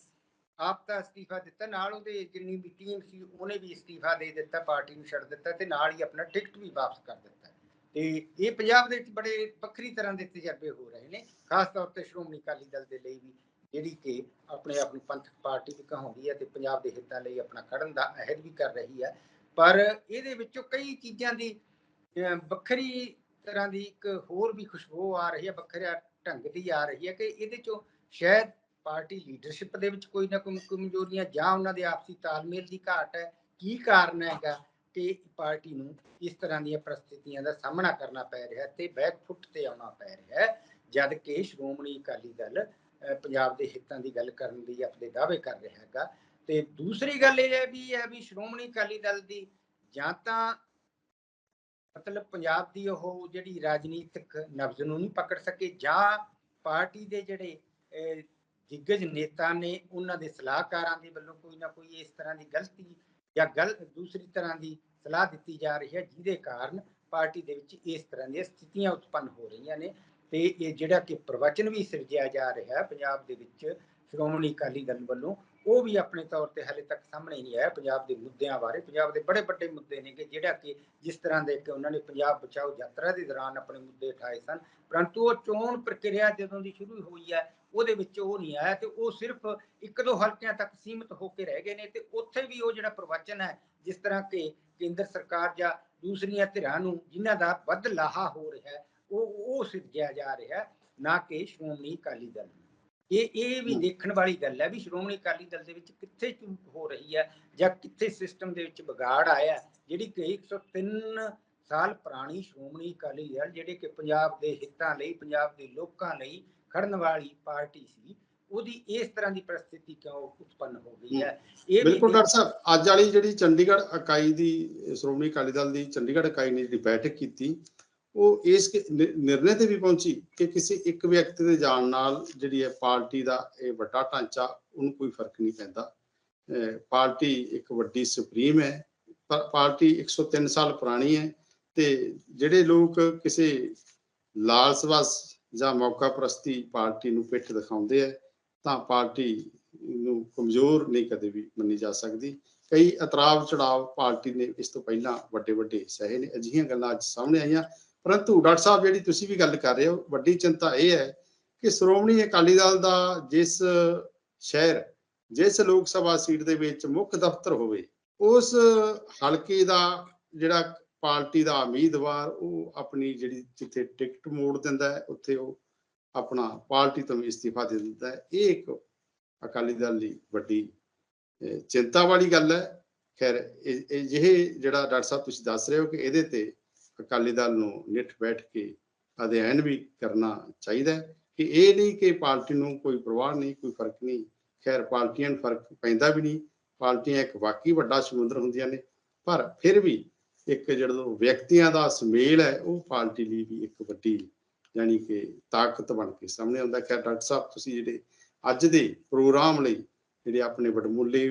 ਆਪ ਦਾ ਅਸਤੀਫਾ ਦਿੱਤਾ, ਨਾਲ ਉਹਦੇ ਜਿੰਨੀ ਵੀ ਟੀਮ ਸੀ ਉਹਨੇ ਵੀ ਅਸਤੀਫਾ ਦੇ ਦਿੱਤਾ, ਪਾਰਟੀ ਨੂੰ ਛੱਡ ਦਿੱਤਾ ਤੇ ਨਾਲ ਹੀ ਆਪਣਾ ਟਿਕਟ ਵੀ ਵਾਪਸ ਕਰ ਦਿੱਤਾ। ਤੇ ਇਹ ਪੰਜਾਬ ਦੇ ਵਿੱਚ ਬੜੇ ਵੱਖਰੀ ਤਰ੍ਹਾਂ ਦੇ ਤਜਰਬੇ ਹੋ ਰਹੇ ਨੇ, ਖਾਸ ਤੌਰ ਤੇ ਸ਼੍ਰੋਮਣੀ ਅਕਾਲੀ ਦਲ ਦੇ ਲਈ ਵੀ, ਜਿਹੜੀ ਕਿ ਆਪਣੇ ਆਪ ਨੂੰ ਪੰਥਕ ਪਾਰਟੀ ਵੀ ਕਹਾਉਂਦੀ ਹੈ ਤੇ ਪੰਜਾਬ ਦੇ ਹਿੱਤਾਂ ਲਈ ਆਪਣਾ ਖੜਨ ਦਾ ਅਹਿਦ ਵੀ ਕਰ ਰਹੀ ਹੈ। ਪਰ ਇਹਦੇ ਵਿੱਚੋਂ ਕਈ ਚੀਜ਼ਾਂ ਦੀ ਵੱਖਰੀ ਤਰ੍ਹਾਂ ਦੀ ਇੱਕ ਹੋਰ ਵੀ ਖੁਸ਼ਬੂ ਆ ਰਹੀ ਹੈ, ਵੱਖਰਾ ਢੰਗ ਦੀ ਆ ਰਹੀ ਹੈ ਕਿ ਇਹਦੇ ਚੋਂ ਸ਼ਾਇਦ ਪਾਰਟੀ ਲੀਡਰਸ਼ਿਪ ਦੇ ਵਿੱਚ ਕੋਈ ਨਾ ਕੋਈ ਕਮਜ਼ੋਰੀਆਂ ਜਾਂ ਉਹਨਾਂ ਦੇ ਆਪਸੀ ਤਾਲਮੇਲ ਦੀ ਘਾਟ ਹੈ, ਕੀ ਕਾਰਨ ਹੈਗਾ ਕਿ ਪਾਰਟੀ ਨੂੰ ਇਸ ਤਰ੍ਹਾਂ ਦੀਆਂ ਪ੍ਰਸਥਿਤੀਆਂ ਦਾ ਸਾਹਮਣਾ ਕਰਨਾ ਪੈ ਰਿਹਾ ਹੈ ਤੇ ਬੈਕਫੁੱਟ ਤੇ ਆਉਣਾ ਪੈ ਰਿਹਾ ਜਦ ਕਿ ਸ਼੍ਰੋਮਣੀ ਅਕਾਲੀ ਦਲ ਪੰਜਾਬ ਦੇ ਹਿੱਤਾਂ ਦੀ ਗੱਲ ਕਰਨ ਲਈ ਆਪਣੇ ਦਾਅਵੇ ਕਰ ਰਿਹਾ ਹੈਗਾ। ਤੇ ਦੂਸਰੀ ਗੱਲ ਇਹ ਹੈ ਵੀ ਹੈ ਵੀ ਸ਼੍ਰੋਮਣੀ ਅਕਾਲੀ ਦਲ ਦੀ ਜਾਂ ਤਾਂ ਮਤਲਬ ਪੰਜਾਬ ਦੀ ਉਹ ਜਿਹੜੀ ਰਾਜਨੀਤਿਕ ਨਬਜ਼ ਨੂੰ ਨਹੀਂ ਪਕੜ ਸਕੇ ਜਾਂ ਪਾਰਟੀ ਦੇ ਜਿਹੜੇ ਦਿੱਗਜ ਨੇਤਾ ਨੇ ਉਹਨਾਂ ਦੇ ਸਲਾਹਕਾਰਾਂ ਦੇ ਵੱਲੋਂ ਕੋਈ ਨਾ ਕੋਈ ਇਸ ਤਰ੍ਹਾਂ ਦੀ ਗਲਤੀ ਜਾਂ ਗਲ, ਦੂਸਰੀ ਤਰ੍ਹਾਂ ਦੀ ਸਲਾਹ ਦਿੱਤੀ ਜਾ ਰਹੀ ਹੈ, ਜਿਹਦੇ ਕਾਰਨ ਪਾਰਟੀ ਦੇ ਵਿੱਚ ਇਸ ਤਰ੍ਹਾਂ ਦੀਆਂ ਸਥਿਤੀਆਂ ਉਤਪੰਨ ਹੋ ਰਹੀਆਂ ਨੇ ਤੇ ਇਹ ਜਿਹੜਾ ਕਿ ਪ੍ਰਵਚਨ ਵੀ ਸਿਰਜਿਆ ਜਾ ਰਿਹਾ ਹੈ, ਪੰਜਾਬ ਦੇ ਵਿੱਚ ਸ਼੍ਰੋਮਣੀ ਅਕਾਲੀ ਦਲ ਵੱਲੋਂ, ਉਹ ਵੀ ਆਪਣੇ ਤੌਰ ਤੇ ਹਾਲੇ ਤੱਕ ਸਾਹਮਣੇ ਨਹੀਂ ਆਇਆ ਪੰਜਾਬ ਦੇ ਮੁੱਦਿਆਂ ਬਾਰੇ। ਪੰਜਾਬ ਦੇ ਬੜੇ ਵੱਡੇ ਮੁੱਦੇ ਨੇ ਕਿ ਜਿਹੜਾ ਕਿ ਜਿਸ ਤਰ੍ਹਾਂ ਦੇ ਕਿ ਉਹਨਾਂ ਨੇ ਪੰਜਾਬ ਬਚਾਓ ਯਾਤਰਾ ਦੇ ਦੌਰਾਨ ਆਪਣੇ ਮੁੱਦੇ ਉਠਾਏ ਸਨ, ਪਰੰਤੂ ਉਹ ਚੋਣ ਪ੍ਰਕਿਰਿਆ ਜਦੋਂ ਦੀ ਸ਼ੁਰੂ ਹੋਈ ਹੈ, ਉਹਦੇ ਵਿੱਚ ਉਹ ਨਹੀਂ ਆਇਆ ਤੇ ਉਹ ਸਿਰਫ ਇੱਕ ਦੋ ਹਲਕਿਆਂ ਤੱਕ ਸੀਮਿਤ ਹੋ ਕੇ ਰਹਿ ਗਏ ਨੇ ਤੇ ਉੱਥੇ ਵੀ ਉਹ ਜਿਹੜਾ ਪ੍ਰਵਚਨ ਹੈ, ਜਿਸ ਤਰ੍ਹਾਂ ਕਿ ਕੇਂਦਰ ਸਰਕਾਰ ਜਾਂ ਦੂਸਰੀਆਂ ਧਿਰਾਂ ਨੂੰ ਜਿਨ੍ਹਾਂ ਦਾ ਵੱਧ ਲਾਹਾ ਹੋ ਰਿਹਾ ਹੈ ਉਹ ਉਹ ਸਿਰਜਿਆ ਜਾ ਰਿਹਾ ਨਾ ਕਿ ਸ਼੍ਰੋਮਣੀ ਅਕਾਲੀ ਦਲ। ਇਹ ਇਹ ਵੀ। ਦੇਖਣ ਵਾਲੀ ਗੱਲ ਹੈ ਵੀ ਸ਼੍ਰੋਮਣੀ ਅਕਾਲੀ ਦਲ ਦੇ ਵਿੱਚ ਕਿੱਥੇ ਚੂਕ ਹੋ ਰਹੀ ਹੈ ਜਾਂ ਕਿੱਥੇ ਸਿਸਟਮ ਦੇ ਵਿੱਚ ਵਿਗਾੜ ਆਇਆ ਜਿਹੜੀ ਕਿ 103 ਸਾਲ ਪੁਰਾਣੀ ਸ਼੍ਰੋਮਣੀ ਅਕਾਲੀ ਦਲ ਜਿਹੜੇ ਕਿ ਪੰਜਾਬ ਦੇ ਹਿੱਤਾਂ ਲਈ ਪੰਜਾਬ ਦੇ ਲੋਕਾਂ ਲਈ ਖੜਨ ਵਾਲੀ ਪਾਰਟੀ ਸੀ ਉਹਦੀ ਇਸ ਤਰ੍ਹਾਂ ਦੀ ਪ੍ਰਸਥਿਤੀ ਕਿਉਂ ਉਤਪੰਨ ਹੋ ਗਈ ਹੈ। ਇਹ ਬਿਲਕੁਲ ਡਾਕਟਰ ਸਾਹਿਬ ਅੱਜ ਵਾਲੀ ਜਿਹੜੀ ਚੰਡੀਗੜ੍ਹ ਇਕਾਈ ਦੀ ਸ਼੍ਰੋਮਣੀ ਅਕਾਲੀ ਦਲ ਦੀ ਚੰਡੀਗੜ੍ਹ ਇਕਾਈ ਨੇ ਜਿਹੜੀ ਬੈਠਕ ਕੀਤੀ ਉਹ ਇਸ ਨਿਰਣੇ ਤੇ ਵੀ ਪਹੁੰਚੀ ਕਿ ਕਿਸੇ ਇੱਕ ਵਿਅਕਤੀ ਦੇ ਜਾਣ ਨਾਲ ਜਿਹੜੀ ਹੈ ਪਾਰਟੀ ਦਾ ਇਹ ਵੱਡਾ ਢਾਂਚਾ ਉਹਨੂੰ ਕੋਈ ਫ਼ਰਕ ਨਹੀਂ ਪੈਂਦਾ। ਪਾਰਟੀ ਇੱਕ ਵੱਡੀ ਸੁਪਰੀਮ ਹੈ ਪਰ ਪਾਰਟੀ 103 ਸਾਲ ਪੁਰਾਣੀ ਹੈ ਤੇ ਜਿਹੜੇ ਲੋਕ ਕਿਸੇ ਲਾਲਸਵਸ ਜਾਂ ਮੌਕਾ ਪ੍ਰਸਤੀ ਪਾਰਟੀ ਨੂੰ ਪਿੱਠ ਦਿਖਾਉਂਦੇ ਆ ਤਾਂ ਪਾਰਟੀ ਨੂੰ ਕਮਜ਼ੋਰ ਨਹੀਂ ਕਦੇ ਵੀ ਮੰਨੀ ਜਾ ਸਕਦੀ। ਕਈ ਇਤਰਾਬ ਚੜਾਵ ਪਾਰਟੀ ਨੇ ਇਸ ਤੋਂ ਪਹਿਲਾਂ ਵੱਡੇ ਵੱਡੇ ਸਹੇ ਨੇ, ਅਜਿਹੀਆਂ ਗੱਲਾਂ ਅੱਜ ਸਾਹਮਣੇ ਆਈਆਂ। ਪਰੰਤੂ ਡਾਕਟਰ ਸਾਹਿਬ, ਜਿਹੜੀ ਤੁਸੀਂ ਵੀ ਗੱਲ ਕਰ ਰਹੇ ਹੋ, ਵੱਡੀ ਚਿੰਤਾ ਇਹ ਹੈ ਕਿ ਸ਼੍ਰੋਮਣੀ ਅਕਾਲੀ ਦਲ ਦਾ ਜਿਸ ਸ਼ਹਿਰ, ਜਿਸ ਲੋਕ ਸਭਾ ਸੀਟ ਦੇ ਵਿੱਚ ਮੁੱਖ ਦਫ਼ਤਰ ਹੋਵੇ, ਉਸ ਹਲਕੇ ਦਾ ਜਿਹੜਾ ਪਾਰਟੀ ਦਾ ਉਮੀਦਵਾਰ, ਉਹ ਆਪਣੀ ਜਿਹੜੀ ਜਿੱਥੇ ਟਿਕਟ ਮੋੜ ਦਿੰਦਾ ਹੈ, ਉੱਥੇ ਉਹ ਆਪਣਾ ਪਾਰਟੀ ਤੋਂ ਵੀ ਅਸਤੀਫਾ ਦੇ ਦਿੰਦਾ ਹੈ। ਇਹ ਇੱਕ ਅਕਾਲੀ ਦਲ ਲਈ ਵੱਡੀ ਚਿੰਤਾ ਵਾਲੀ ਗੱਲ ਹੈ। ਖੈਰ, ਇਹ ਜਿਹੇ ਜਿਹੜਾ ਡਾਕਟਰ ਸਾਹਿਬ ਤੁਸੀਂ ਦੱਸ ਰਹੇ ਹੋ ਕਿ ਇਹਦੇ ਤੇ ਅਕਾਲੀ ਦਲ ਨੂੰ ਨਿੱਠ ਬੈਠ ਕੇ ਅਧਿਐਨ ਵੀ ਕਰਨਾ ਚਾਹੀਦਾ ਹੈ ਕਿ ਇਹ ਨਹੀਂ ਕਿ ਪਾਰਟੀ ਨੂੰ ਕੋਈ ਪ੍ਰਵਾਹ ਨਹੀਂ, ਕੋਈ ਫ਼ਰਕ ਨਹੀਂ। ਖੈਰ, ਪਾਰਟੀਆਂ ਨੂੰ ਫ਼ਰਕ ਪੈਂਦਾ ਵੀ ਨਹੀਂ। ਪਾਰਟੀਆਂ ਇੱਕ ਵਾਕਈ ਵੱਡਾ ਸਮੁੰਦਰ ਹੁੰਦੀਆਂ ਨੇ। ਪਰ ਫਿਰ ਵੀ ਇੱਕ ਜਿਹੜਾ ਵਿਅਕਤੀਆਂ ਦਾ ਸੁਮੇਲ ਹੈ, ਉਹ ਪਾਰਟੀ ਲਈ ਵੀ ਇੱਕ ਵੱਡੀ ਯਾਨੀ ਕਿ ਤਾਕਤ ਬਣ ਕੇ। ਸਾਹਮਣੇ ਆਉਂਦਾ ਖੈਰ ਡਾਕਟਰ ਸਾਹਿਬ ਤੁਸੀਂ ਜਿਹੜੇ ਅੱਜ ਦੇ ਪ੍ਰੋਗਰਾਮ ਲਈ ਜਿਹੜੇ ਆਪਣੇ ਵਡਮੁੱਲੇ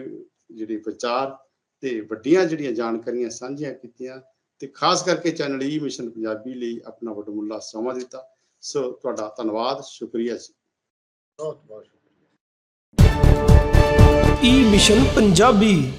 ਜਿਹੜੇ ਵਿਚਾਰ ਤੇ ਵੱਡੀਆਂ ਜਿਹੜੀਆਂ ਜਾਣਕਾਰੀਆਂ ਸਾਂਝੀਆਂ ਕੀਤੀਆਂ ਤੇ ਖਾਸ ਕਰਕੇ ਚੈਨਲ ਈ ਮਿਸ਼ਨ ਪੰਜਾਬੀ ਲਈ ਆਪਣਾ ਵਡਮੁੱਲਾ ਸਮਾਂ ਦਿੱਤਾ। ਸੋ ਤੁਹਾਡਾ ਧੰਨਵਾਦ ਸ਼ੁਕਰੀਆ ਜੀ। ਬਹੁਤ ਬਹੁਤ ਸ਼ੁਕਰੀਆ। ਈ ਮਿਸ਼ਨ ਪੰਜਾਬੀ